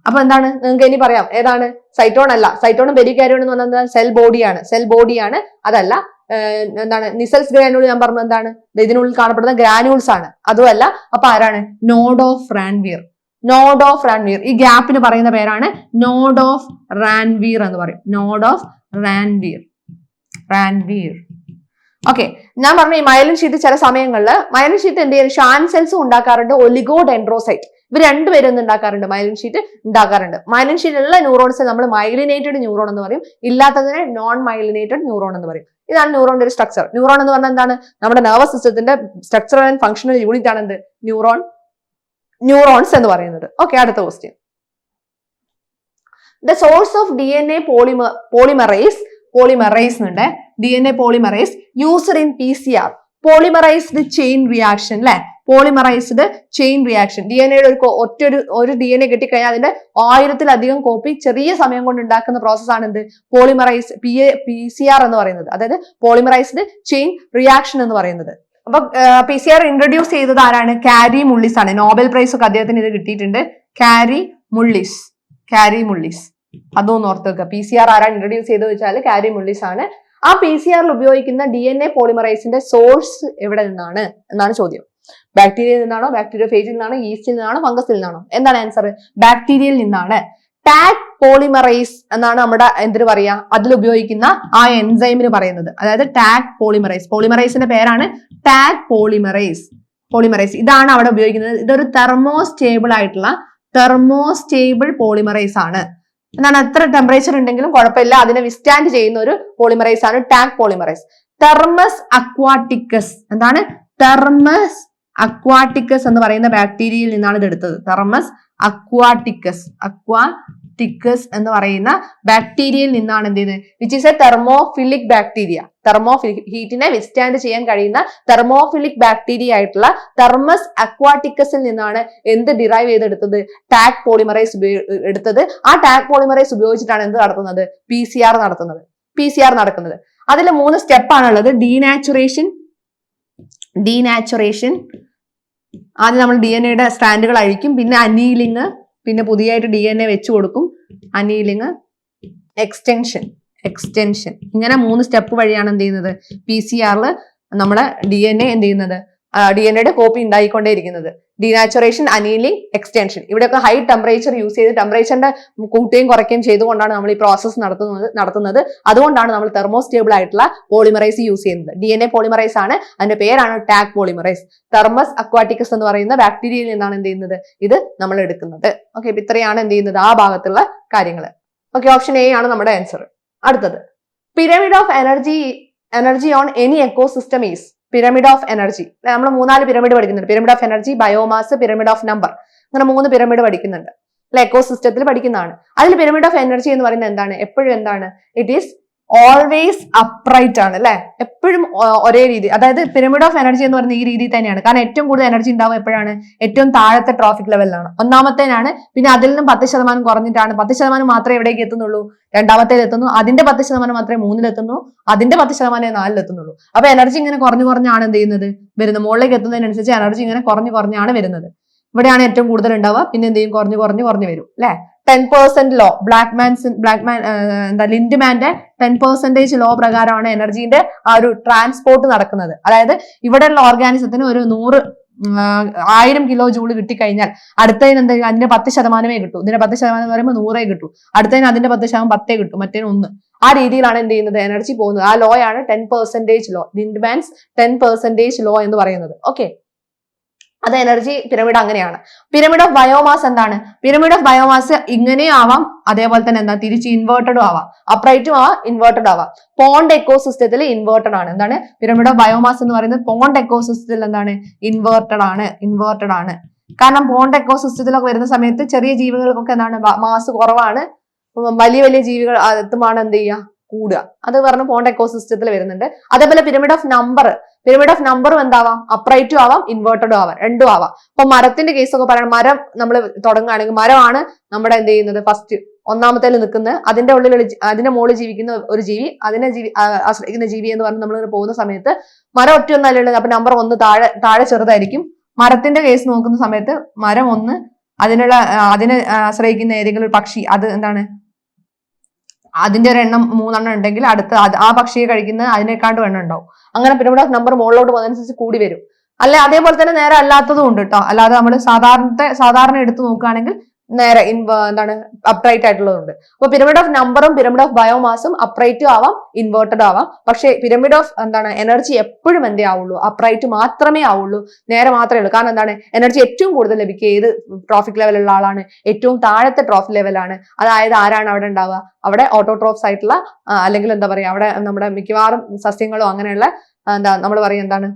അപ്പൊ എന്താണ്? നിങ്ങൾക്ക് ഇനി പറയാം. ഏതാണ്? സൈറ്റോൺ അല്ല. സൈറ്റോണും പെരികാരിയോൺ എന്ന് പറഞ്ഞാൽ സെൽ ബോഡിയാണ് സെൽ ബോഡിയാണ് അതല്ല എന്താണ്? നിസൽസ് ഗ്രാനുൾ ഞാൻ പറഞ്ഞത് എന്താണ്? ഇതിനുള്ളിൽ കാണപ്പെടുന്ന ഗ്രാനുൾസ് ആണ്. അതുമല്ല അപ്പൊ ആരാണ്? Node of Ranvier node of Ranvier ഈ ഗ്യാപ്പിന് പറയുന്ന പേരാണ് നോഡ് ഓഫ് റാൻവിയർ എന്ന് പറയും. Node of Ranvier Ranvier okay ഞാൻ പറഞ്ഞ ഈ മയലിൻ ഷീറ്റ് ചില സമയങ്ങളിൽ മയലിൻ ഷീറ്റ് എന്ത് ചെയ്യുന്നത് ഷാൻ സെൽസ് ഉണ്ടാക്കാറുണ്ട് ഒലിഗോ ഡെൻഡ്രോസൈറ്റ് ഇവർ രണ്ടുപേരും എന്ത് ഉണ്ടാക്കാറുണ്ട്? മൈലിൻ ഷീറ്റ് ഉണ്ടാക്കാറുണ്ട്. മൈലിൻ ഷീറ്റ് ഉള്ള ന്യൂറോൺസ് നമ്മൾ മൈലിനേറ്റഡ് ന്യൂറോൺ എന്ന് പറയും. ഇല്ലാത്തതിനെ നോൺ മൈലിനേറ്റഡ് ന്യൂറോൺ എന്ന് പറയും. ഇതാണ് ന്യൂറോണിന്റെ ഒരു സ്ട്രക്ചർ ന്യൂറോൺ എന്ന് പറഞ്ഞാൽ എന്താണ്? നമ്മുടെ നെർവസ് സിസ്റ്റത്തിന്റെ സ്ട്രക്ചർ ആൻഡ് ഫംഗ്ഷണൽ യൂണിറ്റ് ആണ് എന്ത്? ന്യൂറോൺ ന്യൂറോൺസ് എന്ന് പറയുന്നത്. ഓക്കെ അടുത്ത question the source of D N A polymer polymerise polymerise ഉണ്ട് D N A polymerise user in P C R polymerised chain reaction അല്ലെ polymerised chain reaction D N എയുടെ ഒരു ഒറ്റ ഒരു ഒരു ഡി എൻ എ കിട്ടിക്കഴിഞ്ഞാൽ അതിന്റെ ആയിരത്തിലധികം കോപ്പി ചെറിയ സമയം കൊണ്ട് ഉണ്ടാക്കുന്ന പ്രോസസ്സാണ് എന്ത് polymerase P A P C R എന്ന് പറയുന്നത്. അതായത് പോളിമറൈസ്ഡ് ചെയിൻ റിയാക്ഷൻ എന്ന് പറയുന്നത്. അപ്പൊ പി സി ആർ ഇൻട്രൊഡ്യൂസ് ചെയ്തത് ആരാണ്? കാരി മുള്ളിസ് ആണ് നോബൽ പ്രൈസ് ഒക്കെ അദ്ദേഹത്തിന് ഇത് കിട്ടിയിട്ടുണ്ട്. കാരി മുള്ളിസ്. കാരി മുള്ളിസ്. അതൊന്ന് ഓർത്ത് വെക്കുക പി സി ആർ ആരാണ് ഇൻട്രൊഡ്യൂസ് ചെയ്ത് വെച്ചാൽ കാരി മുള്ളിസ് ആണ് ആ പി സി ആറിൽ ഉപയോഗിക്കുന്ന ഡി എൻ എ പോളിമറൈസിന്റെ സോഴ്സ് എവിടെ നിന്നാണ് എന്നാണ് ചോദ്യം. ബാക്ടീരിയയിൽ നിന്നാണോ ബാക്ടീരിയ ഫേജിൽ നിന്നാണോ ഈസ്റ്റിൽ നിന്നാണോ ഫംഗസിൽ നിന്നാണോ? എന്താണ് ആൻസർ ബാക്ടീരിയയിൽ നിന്നാണ്. ടാഗ് പോളിമറൈസ് എന്നാണ് നമ്മുടെ എന്തിനു പറയാ അതിൽ ഉപയോഗിക്കുന്ന ആ എൻസൈമിന് പറയുന്നത്. അതായത് ടാഗ് പോളിമറൈസ് പോളിമറൈസിന്റെ പേരാണ് ടാഗ് പോളിമറൈസ് പോളിമറൈസ് ഇതാണ് അവിടെ ഉപയോഗിക്കുന്നത്. ഇതൊരു തെർമോസ്റ്റേബിൾ ആയിട്ടുള്ള തെർമോസ്റ്റേബിൾ പോളിമറൈസ് ആണ്. എന്താണ് എത്ര ടെമ്പറേച്ചർ ഉണ്ടെങ്കിലും കുഴപ്പമില്ല. അതിനെ വിസ്റ്റാൻഡ് ചെയ്യുന്ന ഒരു പോളിമറൈസ് ആണ് ടാങ്ക് പോളിമറൈസ് തെർമസ് അക്വാട്ടിക്കസ് എന്താണ്? തെർമസ് അക്വാട്ടിക്കസ് എന്ന് പറയുന്ന ബാക്ടീരിയയിൽ നിന്നാണ് ഇത് എടുത്തത്. തെർമസ് അക്വാട്ടിക്കസ് അക്വാട്ടിക്കസ് എന്ന് പറയുന്ന ബാക്ടീരിയയിൽ നിന്നാണ് എന്ത് ചെയ്യുന്നത്? Which is a thermophilic bacteria thermophilic ഹീറ്റിനെ withstand ചെയ്യാൻ കഴിയുന്ന തെർമോഫിലിക് ബാക്ടീരിയ ആയിട്ടുള്ള തെർമസ് അക്വാട്ടിക്കസിൽ നിന്നാണ് എന്ത് ഡിറൈവ് ചെയ്തെടുത്തത്? ടാഗ് പോളിമറൈസ് എടുത്തത്. ആ ടാഗ് പോളിമറൈസ് ഉപയോഗിച്ചിട്ടാണ് എന്ത് നടത്തുന്നത്? പി സി ആർ നടത്തുന്നത്. പി സി ആർ നടക്കുന്നത്. അതിൽ മൂന്ന് സ്റ്റെപ്പാണുള്ളത് ഡീനാച്ചുറേഷൻ ഡീനാച്ചുറേഷൻ ആദ്യം നമ്മൾ ഡി എൻ എയുടെ സ്റ്റാൻഡുകൾ അഴിക്കും പിന്നെ അനീലിങ് പിന്നെ പുതിയതായിട്ട് ഡി എൻ എ വെച്ച് കൊടുക്കും. അനീലിങ് എക്സ്റ്റെൻഷൻ എക്സ്റ്റെൻഷൻ ഇങ്ങനെ മൂന്ന് സ്റ്റെപ്പ് വഴിയാണ് എന്ത് ചെയ്യുന്നത്? പി സി ആറിൽ നമ്മുടെ ഡി എൻ എ എന്ത് ചെയ്യുന്നത്? ഡി എൻ എയുടെ കോപ്പി ഉണ്ടായിക്കൊണ്ടേയിരിക്കുന്നത്. ഡീനാച്ചുറേഷൻ അനീലിംഗ് എക്സ്റ്റൻഷൻ ഇവിടെയൊക്കെ ഹൈ ടെമ്പറേച്ചർ യൂസ് ചെയ്ത് ടെമ്പറേച്ചറിന്റെ കൂട്ടുകയും കുറയ്ക്കുകയും ചെയ്തുകൊണ്ടാണ് നമ്മൾ ഈ പ്രോസസ്സ് നടത്തുന്നത് നടത്തുന്നത്. അതുകൊണ്ടാണ് നമ്മൾ തെർമോസ്റ്റേബിൾ ആയിട്ടുള്ള പോളിമറൈസ് യൂസ് ചെയ്യുന്നത്. ഡി എൻ എ പോളിമറൈസ് ആണ്. അതിന്റെ പേരാണ് ടാഗ് പോളിമറൈസ് തെർമസ് അക്വാറ്റിക്സ് എന്ന് പറയുന്ന ബാക്ടീരിയയിൽ നിന്നാണ് എന്ത് ചെയ്യുന്നത്? ഇത് നമ്മൾ എടുക്കുന്നത്. ഓക്കെ ഇപ്പൊ ഇത്രയാണ് എന്ത് ചെയ്യുന്നത്? ആ ഭാഗത്തുള്ള കാര്യങ്ങൾ. ഓക്കെ ഓപ്ഷൻ എ ആണ് നമ്മുടെ ആൻസർ അടുത്തത്. Pyramid of energy energy on any ecosystem is pyramid of energy നമ്മൾ മൂന്നാൽ പിരമിഡ് പഠിക്കുന്നുണ്ട്. Pyramid of energy biomass pyramid of number അങ്ങനെ മൂന്ന് പിരമിഡ് പഠിക്കുന്നുണ്ട്. അല്ലെ എക്കോ സിസ്റ്റത്തിൽ പഠിക്കുന്നതാണ്. അതിൽ പിരമിഡ് ഓഫ് എനർജി എന്ന് പറയുന്നത് എന്താണ്? എപ്പോഴും എന്താണ്? ഇറ്റ് ഈസ് ഓൾവേസ് അപ്രൈറ്റ് ആണ് അല്ലെ? എപ്പോഴും ഒരേ രീതി അതായത് പിരമിഡ് ഓഫ് എനർജി എന്ന് പറയുന്ന ഈ രീതി തന്നെയാണ്. കാരണം ഏറ്റവും കൂടുതൽ എനർജി ഉണ്ടാവുക എപ്പോഴാണ്? ഏറ്റവും താഴത്തെ ട്രോഫിക് ലെവലിലാണ് ഒന്നാമത്തേനാണ് പിന്നെ അതിൽ നിന്നും പത്ത് ശതമാനം കുറഞ്ഞിട്ടാണ്. പത്ത് ശതമാനം മാത്രമേ എവിടേക്ക് എത്തുന്നുള്ളൂ? രണ്ടാമത്തേൽ എത്തുന്നു. അതിന്റെ പത്ത് ശതമാനം മാത്രമേ മൂന്നിലെത്തുന്നു അതിന്റെ പത്ത് ശതമാനമേ നാലിലെത്തുന്നുള്ളൂ അപ്പൊ എനർജി ഇങ്ങനെ കുറഞ്ഞു കുറഞ്ഞാണ് എന്ത് ചെയ്യുന്നത്? വരുന്നത്. മുകളിലേക്ക് എത്തുന്നതിനനുസരിച്ച് എനർജി ഇങ്ങനെ കുറഞ്ഞു കുറഞ്ഞാണ് വരുന്നത്. ഇവിടെയാണ് ഏറ്റവും കൂടുതൽ ഉണ്ടാവുക. പിന്നെ എന്ത് ചെയ്യും? കുറഞ്ഞു കുറഞ്ഞു കുറഞ്ഞു വരും അല്ലെ? ടെൻ പെർസെന്റ് ലോ ബ്ലാക്ക് മാൻസ് ബ്ലാക്ക് മാൻ എന്താ ലിൻഡ്മാന്റെ ടെൻ പെർസെന്റേജ് ലോ പ്രകാരമാണ് എനർജീന്റെ ആ ഒരു ട്രാൻസ്പോർട്ട് നടക്കുന്നത്. അതായത് ഇവിടെയുള്ള ഓർഗാനിസത്തിന് ഒരു നൂറ് ആയിരം കിലോ ജൂൾ കിട്ടിക്കഴിഞ്ഞാൽ അടുത്തതിന് എന്താ അതിന്റെ പത്ത് ശതമാനമേ കിട്ടൂ. ഇതിന്റെ പത്ത് ശതമാനം എന്ന് പറയുമ്പോൾ നൂറേ കിട്ടൂ. അടുത്തതിന് അതിന്റെ പത്ത് ശതമാനം പത്തേ കിട്ടും. മറ്റേന് ഒന്ന്. ആ രീതിയിലാണ് എന്ത് ചെയ്യുന്നത്? എനർജി പോകുന്നത്. ആ ലോയാണ് ten percentage law Lindeman's ten percentage law എന്ന് പറയുന്നത്. ഓക്കെ അത് എനർജി പിരമിഡ് അങ്ങനെയാണ്. പിരമിഡ് ഓഫ് ബയോമാസ് എന്താണ്? പിരമിഡ് ഓഫ് ബയോമാസ് ഇങ്ങനെയാവാം ആവാം അതേപോലെ തന്നെ എന്താ? തിരിച്ച് ഇൻവേർട്ടഡും ആവാം. അപ്രൈറ്റും ആവാം ഇൻവേർട്ടഡ് ആവാം. പോണ്ട് എക്കോസിസ്റ്റത്തിൽ ഇൻവേർട്ടഡ് ആണ്. എന്താണ്? പിരമിഡ് ഓഫ് ബയോമാസ് എന്ന് പറയുന്നത് പോണ്ട് എക്കോസിസ്റ്റത്തിൽ എന്താണ്? ഇൻവേർട്ടഡ് ആണ്. ഇൻവേർട്ടഡ് ആണ്. കാരണം പോണ്ട് എക്കോസിസ്റ്റത്തിലൊക്കെ വരുന്ന സമയത്ത് ചെറിയ ജീവികൾക്കൊക്കെ എന്താണ്? മാസ് കുറവാണ്. വലിയ വലിയ ജീവികൾ എത്തുമാണ് എന്ത് ചെയ്യുക? കൂടുക. അത് പറഞ്ഞ് പോണ്ട് എക്കോസിസ്റ്റത്തിൽ വരുന്നുണ്ട്. അതേപോലെ pyramid of number pyramid of നമ്പറും എന്താവാം? അപ്രൈറ്റും ആവാം ഇൻവേർട്ടഡും ആവാം രണ്ടും ആവാം. അപ്പൊ മരത്തിന്റെ കേസ് ഒക്കെ പറയണം. മരം നമ്മൾ തുടങ്ങുകയാണെങ്കിൽ മരമാണ് നമ്മുടെ എന്ത് ചെയ്യുന്നത്? ഫസ്റ്റ് ഒന്നാമത്തേൽ നിൽക്കുന്നത്. അതിന്റെ ഉള്ളിൽ അതിന്റെ മുകളിൽ ജീവിക്കുന്ന ഒരു ജീവി അതിനെ ജീവി ആശ്രയിക്കുന്ന ജീവി എന്ന് പറഞ്ഞ് നമ്മൾ പോകുന്ന സമയത്ത് മരം ഒറ്റ ഒന്നല്ലേ അപ്പൊ നമ്പർ ഒന്ന് താഴെ താഴെ ചെറുതായിരിക്കും. മരത്തിന്റെ കേസ് നോക്കുന്ന സമയത്ത് മരം ഒന്ന് അതിനുള്ള അതിനെ ആശ്രയിക്കുന്ന ഏതെങ്കിലും ഒരു പക്ഷി അത് എന്താണ്? അതിന്റെ ഒരു എണ്ണം മൂന്നെണ്ണം ഉണ്ടെങ്കിൽ അടുത്ത ആ പക്ഷിയെ കഴിക്കുന്ന അതിനേക്കാണ്ട് എണ്ണം ഉണ്ടാവും. അങ്ങനെ പിരമിഡ് നമ്പർ മുകളിലോട്ട് പോകുന്നതനുസരിച്ച് കൂടി വരും. അല്ലെ? അതേപോലെ തന്നെ നേരെ അല്ലാത്തതും ഉണ്ട് കേട്ടോ അല്ലാതെ നമ്മൾ സാധാരണത്തെ സാധാരണ എടുത്തു നോക്കുകയാണെങ്കിൽ നേരെ എന്താണ് അപ്രൈറ്റ് ആയിട്ടുള്ളതുണ്ട്. അപ്പൊ പിരമിഡ് ഓഫ് നമ്പറും പിരമിഡ് ഓഫ് ബയോമാസും അപ്രൈറ്റും ആവാം ഇൻവേർട്ടഡ് ആവാം. പക്ഷേ പിരമിഡ് ഓഫ് എന്താണ് എനർജി എപ്പോഴും എന്തേ ആവുള്ളൂ? അപ്രൈറ്റ് മാത്രമേ ആവുള്ളൂ. നേരെ മാത്രമേ ഉള്ളൂ. കാരണം എന്താണ് എനർജി ഏറ്റവും കൂടുതൽ ലഭിക്കുക ഏത് ട്രോഫിക് ലെവലുള്ള ആളാണ്? ഏറ്റവും താഴത്തെ ട്രോഫിക് ലെവലാണ് അതായത് ആരാണ് അവിടെ ഉണ്ടാവുക? അവിടെ ഓട്ടോട്രോഫ്സ് ആയിട്ടുള്ള അല്ലെങ്കിൽ എന്താ പറയാ അവിടെ നമ്മുടെ മിക്കവാറും സസ്യങ്ങളോ അങ്ങനെയുള്ള എന്താ നമ്മൾ പറയുക എന്താണ്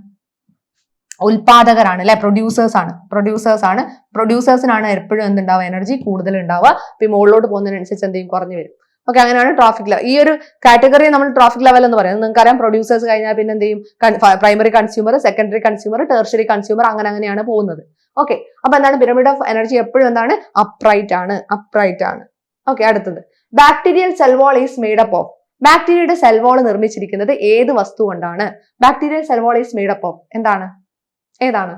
ഉൽപാദകരാണ് അല്ലെ? പ്രൊഡ്യൂസേഴ്സ് ആണ്. പ്രൊഡ്യൂസേഴ്സ് ആണ്. പ്രൊഡ്യൂസേഴ്സിനാണ് എപ്പോഴും എന്തുണ്ടാവുക? എനർജി കൂടുതൽ ഉണ്ടാവുക ഈ മുകളിലോട്ട് പോകുന്നതിനനുസരിച്ച് എന്തെങ്കിലും കുറഞ്ഞു വരും. ഓക്കെ അങ്ങനെയാണ് ട്രാഫിക് ലെവൽ ഈ ഒരു കാറ്റഗറി നമ്മൾ ട്രാഫിക് ലെവൽ എന്ന് പറയുന്നത് നിങ്ങൾക്കറിയാം പ്രൊഡ്യൂസേഴ്സ് കഴിഞ്ഞാൽ പിന്നെ എന്ത് ചെയ്യും? Primary consumer secondary consumer tertiary consumer അങ്ങനെ അങ്ങനെയാണ് പോകുന്നത്. ഓക്കെ അപ്പൊ എന്താണ്? പിരമിഡ് ഓഫ് എനർജി എപ്പോഴും എന്താണ്? അപ്രൈറ്റ് ആണ്. അപ്രൈറ്റ് ആണ്. ഓക്കെ അടുത്തത്. Bacterial cell wall is made up of ബാക്ടീരിയയുടെ സെൽ വാൾ നിർമ്മിച്ചിരിക്കുന്നത് ഏത് വസ്തു കൊണ്ടാണ്? Bacterial cell wall is made up of എന്താണ്? ഏതാണ്?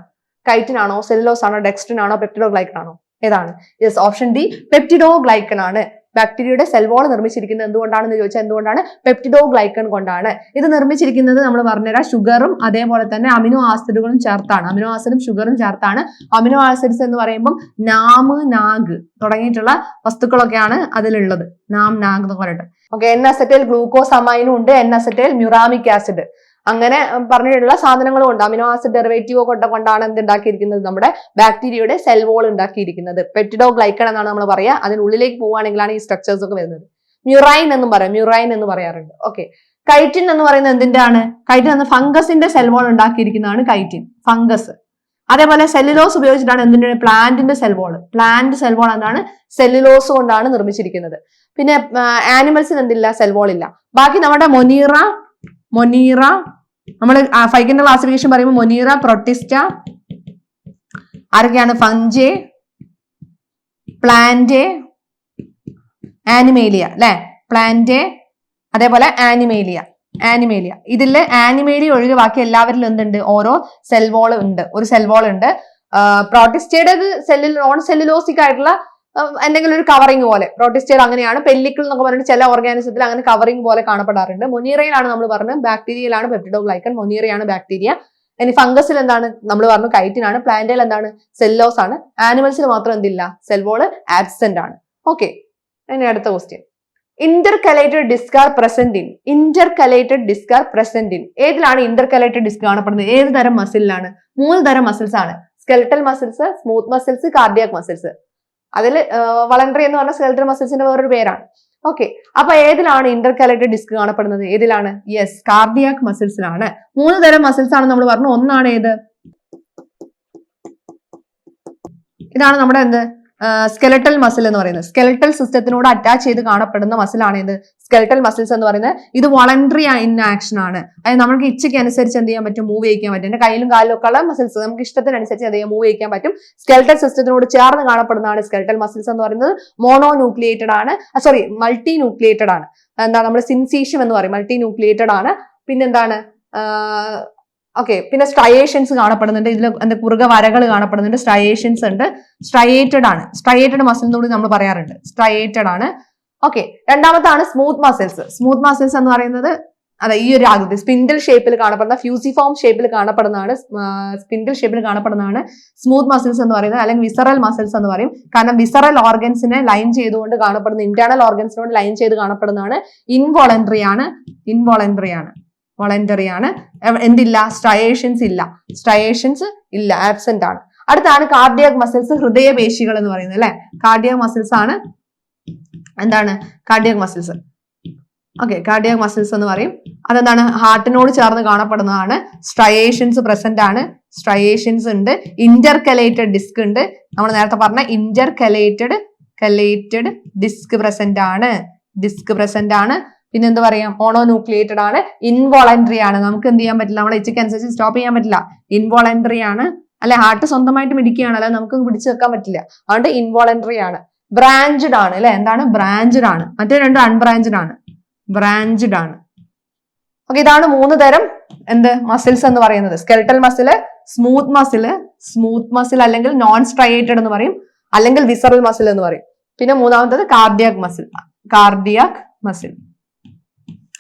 കൈറ്റിൻ ആണോ സെല്ലോസ് ആണോ ഡെക്സ്ട്രിൻ ആണോ പെപ്റ്റിഡോ ഗ്ലൈക്കൺ ആണോ ഏതാണ്? Yes option D peptidoglycan ആണ് ബാക്ടീരിയയുടെ സെൽ വാൾ നിർമ്മിച്ചിരിക്കുന്നത് എന്തുകൊണ്ടാണെന്ന് ചോദിച്ചാൽ എന്തുകൊണ്ടാണ്? പെപ്റ്റിഡോ ഗ്ലൈക്കൺ കൊണ്ടാണ്. ഇത് നിർമ്മിച്ചിരിക്കുന്നത് നമ്മൾ പറഞ്ഞുതരാം ഷുഗറും അതേപോലെ തന്നെ അമിനോ ആസിഡുകളും ചേർത്താണ്. അമിനോ ആസിഡും ഷുഗറും ചേർത്താണ്. അമിനോ ആസിഡ്സ് എന്ന് പറയുമ്പോൾ നാമ് നാഗ് തുടങ്ങിയിട്ടുള്ള വസ്തുക്കളൊക്കെയാണ് അതിലുള്ളത്. നാം നാഗ് എന്ന് പറഞ്ഞിട്ട്. ഓക്കെ എൻ അസറ്റൈൽ ഗ്ലൂക്കോസ് അമൈനും ഉണ്ട്. എൻ അസറ്റൈൽ മ്യൂറാമിക് ആസിഡ് അങ്ങനെ പറഞ്ഞിട്ടുള്ള സാധനങ്ങളും ഉണ്ട്. അമിനോ ആസിഡ് ഡെറിവേറ്റീവ് കൊണ്ട് കൊണ്ടാണ് എന്ത് ഉണ്ടാക്കിയിരിക്കുന്നത്? നമ്മുടെ ബാക്ടീരിയയുടെ സെൽ വോൾ ഉണ്ടാക്കിയിരിക്കുന്നത്. പെറ്റിഡോ ഗ്ലൈക്കൺ എന്നാണ് നമ്മൾ പറയുക. അതിനുള്ളിലേക്ക് പോവുകയാണെങ്കിലാണ് ഈ സ്ട്രക്ചേഴ്സ് ഒക്കെ വരുന്നത്. മ്യൂറൈൻ എന്നും പറയാം. മ്യൂറൈൻ എന്ന് പറയാറുണ്ട്. ഓക്കെ കൈറ്റിൻ എന്ന് പറയുന്നത് എന്തിന്റെ ആണ് കൈറ്റിൻ എന്ന ഫംഗസിന്റെ സെൽ വോൾ ഉണ്ടാക്കിയിരിക്കുന്നതാണ് കൈറ്റിൻ ഫംഗസ് അതേപോലെ സെല്ലുലോസ് ഉപയോഗിച്ചിട്ടാണ് എന്തിന്റെ പ്ലാന്റിന്റെ cell wall plant cell wall എന്താണ്? സെല്ലുലോസ് കൊണ്ടാണ് നിർമ്മിച്ചിരിക്കുന്നത്. പിന്നെ ആനിമൽസിന് എന്തില്ല? സെൽവോൾ ഇല്ല. ബാക്കി നമ്മുടെ മൊനീറ മൊനീറ. നമ്മൾ ഫൈക്കിന്റെ ക്ലാസിഫിക്കേഷൻ പറയുമ്പോൾ മൊനീറ പ്രൊട്ടിസ്റ്റ ആരൊക്കെയാണ്? ഫഞ്ചെ പ്ലാന്റ് ആനിമേലിയ അല്ലെ? പ്ലാന്റ് അതേപോലെ ആനിമേലിയ ആനിമേലിയ ഇതിൽ ആനിമേലിയ ഒഴികെ ബാക്കി എല്ലാവരിലും എന്തുണ്ട്? ഓരോ സെൽ വോൾ ഉണ്ട്. ഒരു സെൽ വോൾ ഉണ്ട്. പ്രോട്ടിസ്റ്റയുടെ സെല്ലിൽ നോൺ സെല്ലുലോസിക് ആയിട്ടുള്ള എന്തെങ്കിലും ഒരു കവറിങ് പോലെ. പ്രോട്ടിസ്റ്റയിൽ അങ്ങനെയാണ്. പെല്ലിക്കിൾ എന്നൊക്കെ പറഞ്ഞിട്ട് ചില ഓർഗാനിസത്തിൽ അങ്ങനെ കവറിങ് പോലെ കാണപ്പെടാറുണ്ട്. മൊനീറയിലാണ് നമ്മൾ പറഞ്ഞത്. ബാക്ടീരിയയിലാണ് പെപ്റ്റിഡോഗ്ലൈക്കൺ മൊനീറയാണ് ബാക്ടീരിയ ഇനി ഫംഗസിൽ എന്താണ്? നമ്മൾ പറഞ്ഞു കൈറ്റിനാണ് പ്ലാന്റയിൽ എന്താണ്? സെല്ലോസ് ആണ്. ആനിമൽസിൽ മാത്രം എന്തില്ല? സെൽവോൾ ആബ്സെന്റ് ആണ്. ഓക്കെ ഇനി അടുത്ത question intercalated disc are present in intercalated disc are present in ഏതിലാണ് ഇന്റർകലേറ്റഡ് ഡിസ്ക് കാണപ്പെടുന്നത്? ഏത് തരം മസിലാണ് മൂന്ന് തരം മസിൽസ് ആണ്. Skeletal muscles smooth muscles cardiac muscles അതിൽ വളണ്ടറി എന്ന് പറഞ്ഞ സ്കെൽട്ടൽ മസിൽസിന്റെ വേറൊരു പേരാണ്. ഓക്കെ അപ്പൊ ഏതിലാണ് ഇന്റർകാലേറ്റഡ് ഡിസ്ക് കാണപ്പെടുന്നത്? ഏതിലാണ്? യെസ് കാർഡിയാക് മസിൽസിലാണ് മൂന്ന് തരം മസിൽസ് ആണ് നമ്മൾ പറഞ്ഞു. ഒന്നാണ് ഏത്? ഇതാണ് നമ്മുടെ എന്ത്? സ്കെലട്ടൽ മസിൽ എന്ന് പറയുന്നത്. സ്കെലട്ടൽ സിസ്റ്റത്തിനോട് അറ്റാച്ച് ചെയ്ത് കാണപ്പെടുന്ന മസിലാണ് ഇത് സ്കെലട്ടൽ മസിൽസ് എന്ന് പറയുന്നത് ഇത് വോളണ്ടറി ഇൻ ആക്ഷൻ ആണ്. അതായത് നമുക്ക് ഇച്ഛയ്ക്ക് അനുസരിച്ച് എന്ത് ചെയ്യാൻ പറ്റും? മൂവ് ചെയ്യിക്കാൻ പറ്റും. എന്റെ കയ്യിലും കാലിലും ഒക്കെ ഉള്ള മസിൽസ് നമുക്ക് ഇഷ്ടത്തിനനുസരിച്ച് എന്ത് ചെയ്യാം? മൂവ് ചെയ്യിക്കാൻ പറ്റും. സ്കെൽട്ടൽ സിസ്റ്റത്തിനോട് ചേർന്ന് കാണപ്പെടുന്നതാണ് സ്കെൽട്ടൽ മസിൽസ് എന്ന് പറയുന്നത്. മോണോ ന്യൂക്ലിയേറ്റഡ് ആണ്. സോറി മൾട്ടി ന്യൂക്ലിയേറ്റഡ് ആണ്. എന്താ നമ്മുടെ സിൻസീഷ്യം എന്ന് പറയും. മൾട്ടി ന്യൂക്ലിയേറ്റഡ് ആണ്. പിന്നെന്താണ്? ഓക്കെ പിന്നെ സ്ട്രയേഷൻസ് കാണപ്പെടുന്നുണ്ട്. ഇതിൽ എന്താ കുറുക വരകൾ കാണപ്പെടുന്നുണ്ട്. സ്ട്രയേഷൻസ് ഉണ്ട്. സ്ട്രയേറ്റഡ് ആണ്. സ്ട്രയേറ്റഡ് മസിൽ എന്നുകൂടി നമ്മൾ പറയാറുണ്ട്. സ്ട്രയേറ്റഡ് ആണ്. ഓക്കെ രണ്ടാമത്താണ് സ്മൂത്ത് മസിൽസ് സ്മൂത്ത് മസിൽസ് എന്ന് പറയുന്നത് അതെ ഈ ഒരു ആകൃതി. സ്പിൻഡിൽ ഷേപ്പിൽ കാണപ്പെടുന്ന ഫ്യൂസിഫോം ഷേപ്പിൽ കാണപ്പെടുന്നതാണ് സ്പിൻഡിൽ ഷേപ്പിൽ കാണപ്പെടുന്നതാണ് സ്മൂത്ത് മസിൽസ് എന്ന് പറയുന്നത്. അല്ലെങ്കിൽ വിസറൽ മസിൽസ് എന്ന് പറയും. കാരണം വിസറൽ ഓർഗൻസിനെ ലൈൻ ചെയ്തുകൊണ്ട് കാണപ്പെടുന്ന ഇന്റേണൽ ഓർഗൻസിനോട് ലൈൻ ചെയ്ത് കാണപ്പെടുന്നതാണ് ഇൻവോളൻട്രി ആണ്. ഇൻവോളൻട്രി ആണ്. വോളണ്ടറി ആണ്. എന്തില്ല? സ്ട്രയേഷൻസ് ഇല്ല. സ്ട്രയേഷൻസ് ഇല്ല. ആബ്സെന്റ് ആണ്. അടുത്താണ് കാർഡിയാക് മസിൽസ് ഹൃദയപേശികൾ എന്ന് പറയുന്നത് അല്ലെ? കാർഡിയാക് മസിൽസ് ആണ്. എന്താണ്? Cardiac muscles okay cardiac muscles എന്ന് പറയും. അതെന്താണ്? ഹാർട്ടിനോട് ചേർന്ന് കാണപ്പെടുന്നതാണ്. സ്ട്രയേഷൻസ് പ്രസന്റ് ആണ്. സ്ട്രയേഷൻസ് ഉണ്ട്. ഇന്റർകലേറ്റഡ് ഡിസ്ക് ഉണ്ട്. നമ്മൾ നേരത്തെ പറഞ്ഞ ഇന്റർകലേറ്റഡ് കലേറ്റഡ് ഡിസ്ക് പ്രസന്റ് ആണ്. ഡിസ്ക് പ്രസന്റ് ആണ്. പിന്നെ എന്ത് പറയാം? ഓണോ ന്യൂക്ലിയേറ്റഡ് ആണ്. ഇൻവോളണ്ടറി ആണ്. നമുക്ക് എന്ത് ചെയ്യാൻ പറ്റില്ല? നമ്മളെ ഇച്ചയ്ക്ക് അനുസരിച്ച് സ്റ്റോപ്പ് ചെയ്യാൻ പറ്റില്ല. ഇൻവോളണ്ടറി ആണ്. അല്ലെ ഹാർട്ട് സ്വന്തമായിട്ട് മിടിക്കുകയാണ്. അല്ലെ നമുക്ക് പിടിച്ചു വെക്കാൻ പറ്റില്ല. അതുകൊണ്ട് ഇൻവോളണ്ടറി ആണ്. ബ്രാഞ്ചഡ് ആണ്. അല്ലെ എന്താണ്? ബ്രാഞ്ചഡ് ആണ്. മറ്റേ രണ്ട് അൺബ്രാഞ്ചഡ് ആണ്. ബ്രാഞ്ചഡ് ആണ്. ഓക്കെ ഇതാണ് മൂന്ന് തരം എന്ത്? മസിൽസ് എന്ന് പറയുന്നത്. Skeletal muscle smooth muscle smooth muscle അല്ലെങ്കിൽ നോൺ സ്ട്രയേറ്റഡ് എന്ന് പറയും. അല്ലെങ്കിൽ വിസറൽ മസിൽ എന്ന് പറയും. പിന്നെ മൂന്നാമത്തത് കാർഡിയാക് മസിൽ കാർഡിയാക് മസിൽ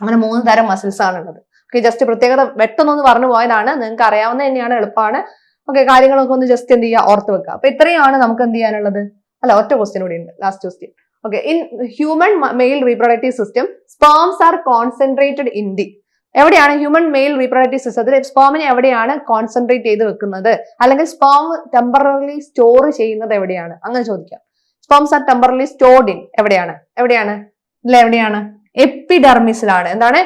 അങ്ങനെ മൂന്ന് തരം മസിൽസ് ആണ് ഉള്ളത് ഓക്കെ ജസ്റ്റ് പ്രത്യേകത വെട്ടൊന്നൊന്ന് പറഞ്ഞു പോയതാണ്. നിങ്ങൾക്ക് അറിയാവുന്ന തന്നെയാണ് എളുപ്പമാണ്. ഓക്കെ കാര്യങ്ങളൊക്കെ ഒന്ന് ജസ്റ്റ് എന്ത് ചെയ്യുക ഓർത്ത് വെക്കുക. അപ്പൊ ഇത്രയാണ് നമുക്ക് എന്ത് ചെയ്യാനുള്ളത്? അല്ല ഒറ്റ ക്വസ്റ്റ്യൻ കൂടി ഉണ്ട് last question okay in human male reproductive system sperms are concentrated in the എവിടെയാണ് ഹ്യൂമൻ മെയിൽ റീപ്രൊഡക്റ്റീവ് സിസ്റ്റത്തിൽ സ്പേമിനെ എവിടെയാണ് കോൺസെൻട്രേറ്റ് ചെയ്ത് വെക്കുന്നത്? അല്ലെങ്കിൽ സ്പേം ടെമ്പററി സ്റ്റോർ ചെയ്യുന്നത് എവിടെയാണ്? അങ്ങനെ ചോദിക്കാം. Sperms are temporary stored in എവിടെയാണ്? എവിടെയാണ്? ഇല്ല എവിടെയാണ്? എപ്പിഡെർമിസിലാണ്. എന്താണ്?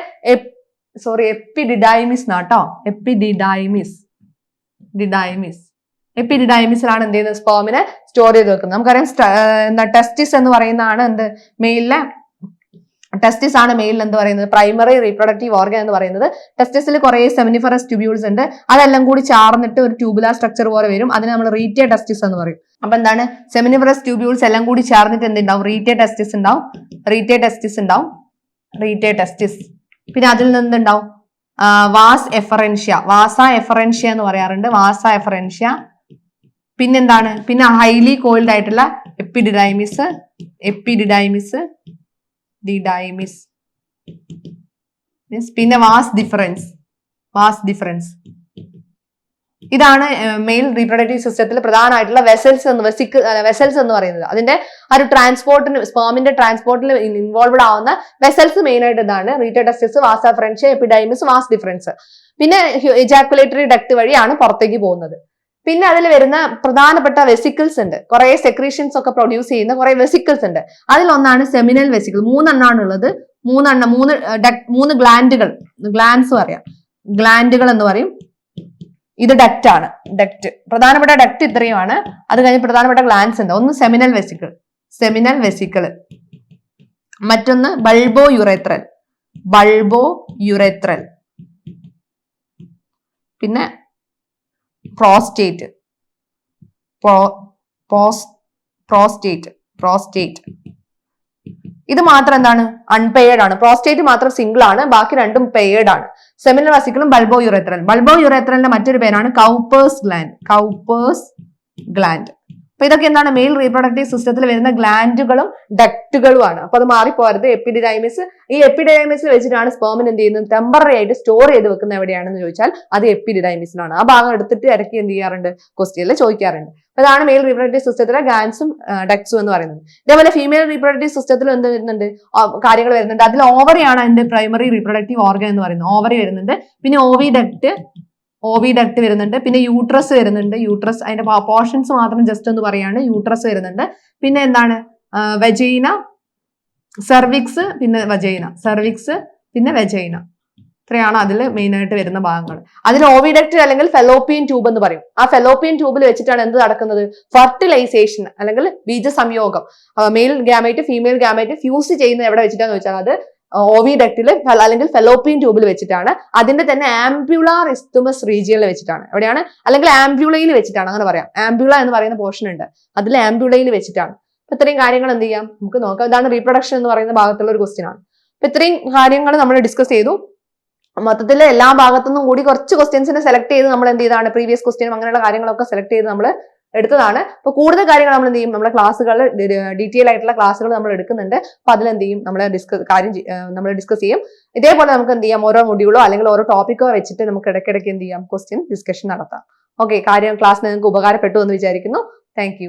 സോറി എപ്പിഡിഡൈമിസ് എന്നാട്ടോ എപ്പിഡിഡൈമിസ്. ഡിഡൈമിസ്. എപ്പിഡിഡൈമിസിലാണ് എന്ത് ചെയ്യുന്നത്? സ്പേമിനെ സ്റ്റോർ ചെയ്ത് വെക്കുന്നത്. നമുക്കറിയാം എന്താ ടെസ്റ്റിസ് എന്ന് പറയുന്നതാണ് എന്ത്? മെയിലിലെ ടെസ്റ്റിസ് ആണ് മെയിലിൽ എന്ത് പറയുന്നത്? പ്രൈമറി റീപ്രൊഡക്റ്റീവ് ഓർഗൻ എന്ന് പറയുന്നത്. ടെസ്റ്റിസിൽ കുറെ സെമിനിഫറസ് ട്യൂബ്യൂൾസ് ഉണ്ട്. അതെല്ലാം കൂടി ചാർന്നിട്ട് ഒരു ട്യൂബുലാർ സ്ട്രക്ചർ പോലെ വരും. അതിനെ നമ്മൾ റീറ്റിയ ടെസ്റ്റിസ് എന്ന് പറയും. അപ്പൊ എന്താണ്? സെമിനിഫറസ് ട്യൂബ്യൂൾസ് എല്ലാം കൂടി ചേർന്നിട്ട് എന്തുണ്ടാവും? റീറ്റിയ ടെസ്റ്റിസ് ഉണ്ടാവും. റീറ്റിയ ടെസ്റ്റിസ് ഉണ്ടാവും. റീറ്റിയ ടെസ്റ്റിസ് പിന്നെ അതിൽ നിന്നുണ്ടാവും വാസ് എഫറൻഷ്യ. വാസ എഫറൻഷ്യ എന്ന് പറയാറുണ്ട്. വാസ എഫറൻഷ്യ. പിന്നെന്താണ്? പിന്നെ ഹൈലി കോയിൽഡ് ആയിട്ടുള്ള എപ്പിഡിഡൈമിസ്. എപ്പിഡിഡൈമിസ്. ഡിഡൈമിസ്. മീൻസ് പിന്നെ വാസ് ഡിഫറൻസ്. Vas deferens. ഇതാണ് മെയിൽ റീപ്രൊഡക്റ്റീവ് സിസ്റ്റത്തിൽ പ്രധാനമായിട്ടുള്ള വെസൽസ് എന്ന് വെസിക്ക് വെസൽസ് എന്ന് പറയുന്നത്. അതിന്റെ ആ ഒരു ട്രാൻസ്പോർട്ടിന് സ്പേമിന്റെ ട്രാൻസ്പോർട്ടിൽ ഇൻവോൾവഡ് ആവുന്ന വെസൽസ് മെയിൻ ആയിട്ട് ഇതാണ്. Rete testis vas ഫ്രൻഷ് epididymis vas deferens പിന്നെ ഇജാക്കുലേറ്ററി ഡക്ട് വഴിയാണ് പുറത്തേക്ക് പോകുന്നത്. പിന്നെ അതിൽ വരുന്ന പ്രധാനപ്പെട്ട വെസിക്കിൾസ് ഉണ്ട്. കുറെ സെക്രീഷൻസ് ഒക്കെ പ്രൊഡ്യൂസ് ചെയ്യുന്ന കുറെ വെസിക്കിൾസ് ഉണ്ട്. അതിലൊന്നാണ് സെമിനൽ വെസിക്കിൾ മൂന്നെണ്ണമാണ് ഉള്ളത് മൂന്നെണ്ണം മൂന്ന് മൂന്ന് ഗ്ലാൻഡുകൾ ഗ്ലാൻസ് പറയാം ഗ്ലാൻഡുകൾ എന്ന് പറയും. ഇത് ഡക്റ്റ് ആണ്. ഡക്റ്റ് പ്രധാനപ്പെട്ട ഡക്റ്റ് ഇത്രയുമാണ്. അത് കഴിഞ്ഞ് പ്രധാനപ്പെട്ട ഗ്ലാൻസ് ഉണ്ട്. ഒന്ന് സെമിനൽ വെസിക്കിൾ സെമിനൽ വെസിക്കിൾ മറ്റൊന്ന് ബൾബോ യുറേത്രൽ ബൾബോ യുറേത്രൽ പിന്നെ പ്രോസ്റ്റേറ്റ് പ്രോസ്റ്റേറ്റ് പ്രോസ്റ്റേറ്റ് ഇത് മാത്രം എന്താണ്? അൺപെയ്ഡ് ആണ്. പ്രോസ്റ്റേറ്റ് മാത്രം സിംഗിൾ ആണ്. ബാക്കി രണ്ടും പെയ്ഡ് ആണ്. സെമിനൽ വസിക്കലും ബൾബോ യുറേത്രൽ ബൾബോ യുറേത്രലിന്റെ മറ്റൊരു പേരാണ് കൗപ്പേഴ്സ് ഗ്ലാൻഡ് കൗപ്പേഴ്സ് ഗ്ലാൻഡ് അപ്പൊ ഇതൊക്കെ എന്താണ്? മെയിൽ റീപ്രൊഡക്റ്റീവ് സിസ്റ്റത്തിൽ വരുന്ന ഗ്ലാൻഡുകളും ഡക്റ്റുകളുമാണ് അപ്പൊ അത് മാറിപ്പോരുത്. എപ്പിഡിഡൈമിസ് ഈ എപ്പിഡിഡൈമിസിൽ വെച്ചിട്ടാണ് സ്പേമിൻ എന്ത് ചെയ്യുന്നത്? ടെമ്പററി ആയിട്ട് സ്റ്റോർ ചെയ്ത് വെക്കുന്ന എവിടെയാണെന്ന് ചോദിച്ചാൽ അത് എപ്പിഡിഡൈമിസിലാണ് ആ ഭാഗം എടുത്തിട്ട് ഇറക്കി എന്ത് ചെയ്യാറുണ്ട്? ക്വസ്റ്റ്യനിൽ ചോദിക്കാറുണ്ട്. അതാണ് മെയിൽ റീപ്രൊഡക്റ്റീവ് സിസ്റ്റത്തിലെ ഗാൻസും ഡക്സും എന്ന് പറയുന്നത്. ഇതേപോലെ ഫീമെയിൽ റീപ്രൊഡക്റ്റീവ് സിസ്റ്റത്തിൽ എന്ത് വരുന്നുണ്ട്? കാര്യങ്ങൾ വരുന്നുണ്ട്. അതിൽ ഓവറിയാണ് അതിന്റെ പ്രൈമറി റീപ്രൊഡക്റ്റീവ് ഓർഗൻ എന്ന് പറയുന്നത്. ഓവറി വരുന്നുണ്ട്. പിന്നെ ഓവി ഡക്ട് ഓവി ഡക്ട് വരുന്നുണ്ട്. പിന്നെ യൂട്രസ് വരുന്നുണ്ട്. യൂട്രസ് അതിന്റെ പോർഷൻസ് മാത്രം ജസ്റ്റ് ഒന്ന് പറയാണ്. യൂട്രസ് വരുന്നുണ്ട്. പിന്നെ എന്താണ്? വെജൈന സെർവിക്സ് പിന്നെ വജൈന സെർവിക്സ് പിന്നെ വെജൈന ഇത്രയാണ് അതിൽ മെയിനായിട്ട് വരുന്ന ഭാഗങ്ങൾ. അതിൽ ഓവിഡക്റ്റ് അല്ലെങ്കിൽ ഫെലോപ്പിയൻ ട്യൂബ് എന്ന് പറയും. ആ ഫെലോപ്പിയൻ ട്യൂബിൽ വെച്ചിട്ടാണ് എന്ത് നടക്കുന്നത്? ഫെർട്ടിലൈസേഷൻ അല്ലെങ്കിൽ ബീജ സംയോഗം male gamete female gamete fuse ചെയ്യുന്നത് എവിടെ വെച്ചിട്ടാന്ന് വെച്ചാൽ അത് ഓവിഡക്റ്റിൽ അല്ലെങ്കിൽ ഫെലോപ്പിയൻ ട്യൂബിൽ വെച്ചിട്ടാണ്. അതിന്റെ തന്നെ ആംബ്യുലാർ ഇസ്തുമസ് റീജിയനിൽ വെച്ചിട്ടാണ്. എവിടെയാണ്? അല്ലെങ്കിൽ ആംബ്യുളയിൽ വെച്ചിട്ടാണ്. അങ്ങനെ പറയാം. ആംബ്യുള എന്ന് പറയുന്ന പോർഷൻ ഉണ്ട്. അതിൽ ആംബ്യുളയിൽ വെച്ചിട്ടാണ്. അപ്പൊ ഇത്രയും കാര്യങ്ങൾ എന്ത് ചെയ്യാം? നമുക്ക് നോക്കാം. ഇതാണ് റീപ്രൊഡക്ഷൻ എന്ന് പറയുന്ന ഭാഗത്തുള്ള ഒരു ക്വസ്റ്റ്യൻ ആണ്. അപ്പൊ ഇത്രയും കാര്യങ്ങൾ നമ്മൾ ഡിസ്കസ് ചെയ്തു. മൊത്തത്തിൽ എല്ലാ ഭാഗത്തുനിന്നും കൂടി കുറച്ച് ക്വസ്റ്റ്യൻസിനെ സെലക്ട് ചെയ്ത് നമ്മൾ എന്ത് ചെയ്താണ്? പ്രീവിയസ് ക്വസ്റ്റ്യൻ അങ്ങനെയുള്ള കാര്യങ്ങളൊക്കെ സെലക്ട് ചെയ്ത് നമ്മൾ എടുത്തതാണ്. അപ്പൊ കൂടുതൽ കാര്യങ്ങൾ നമ്മൾ എന്ത് ചെയ്യും? നമ്മുടെ ക്ലാസ്സുകൾ ഡീറ്റെയിൽ ആയിട്ടുള്ള ക്ലാസ്സുകൾ നമ്മൾ എടുക്കുന്നുണ്ട്. അപ്പൊ അതിൽ എന്ത് ചെയ്യും? നമ്മൾ ഡിസ്കസ് കാര്യം നമ്മൾ ഡിസ്കസ് ചെയ്യും. ഇതേപോലെ നമുക്ക് എന്ത് ചെയ്യാം? ഓരോ മൊഡ്യൂളോ അല്ലെങ്കിൽ ഓരോ ടോപ്പിക്കോ വെച്ചിട്ട് നമുക്ക് ഇടയ്ക്കിടയ്ക്ക് എന്ത് ചെയ്യാം? ക്വസ്റ്റ്യൻ ഡിസ്കഷൻ നടത്താം. ഓക്കെ കാര്യം ക്ലാസ് നിങ്ങൾക്ക് ഉപകാരപ്പെട്ടു എന്ന് വിചാരിക്കുന്നു. താങ്ക്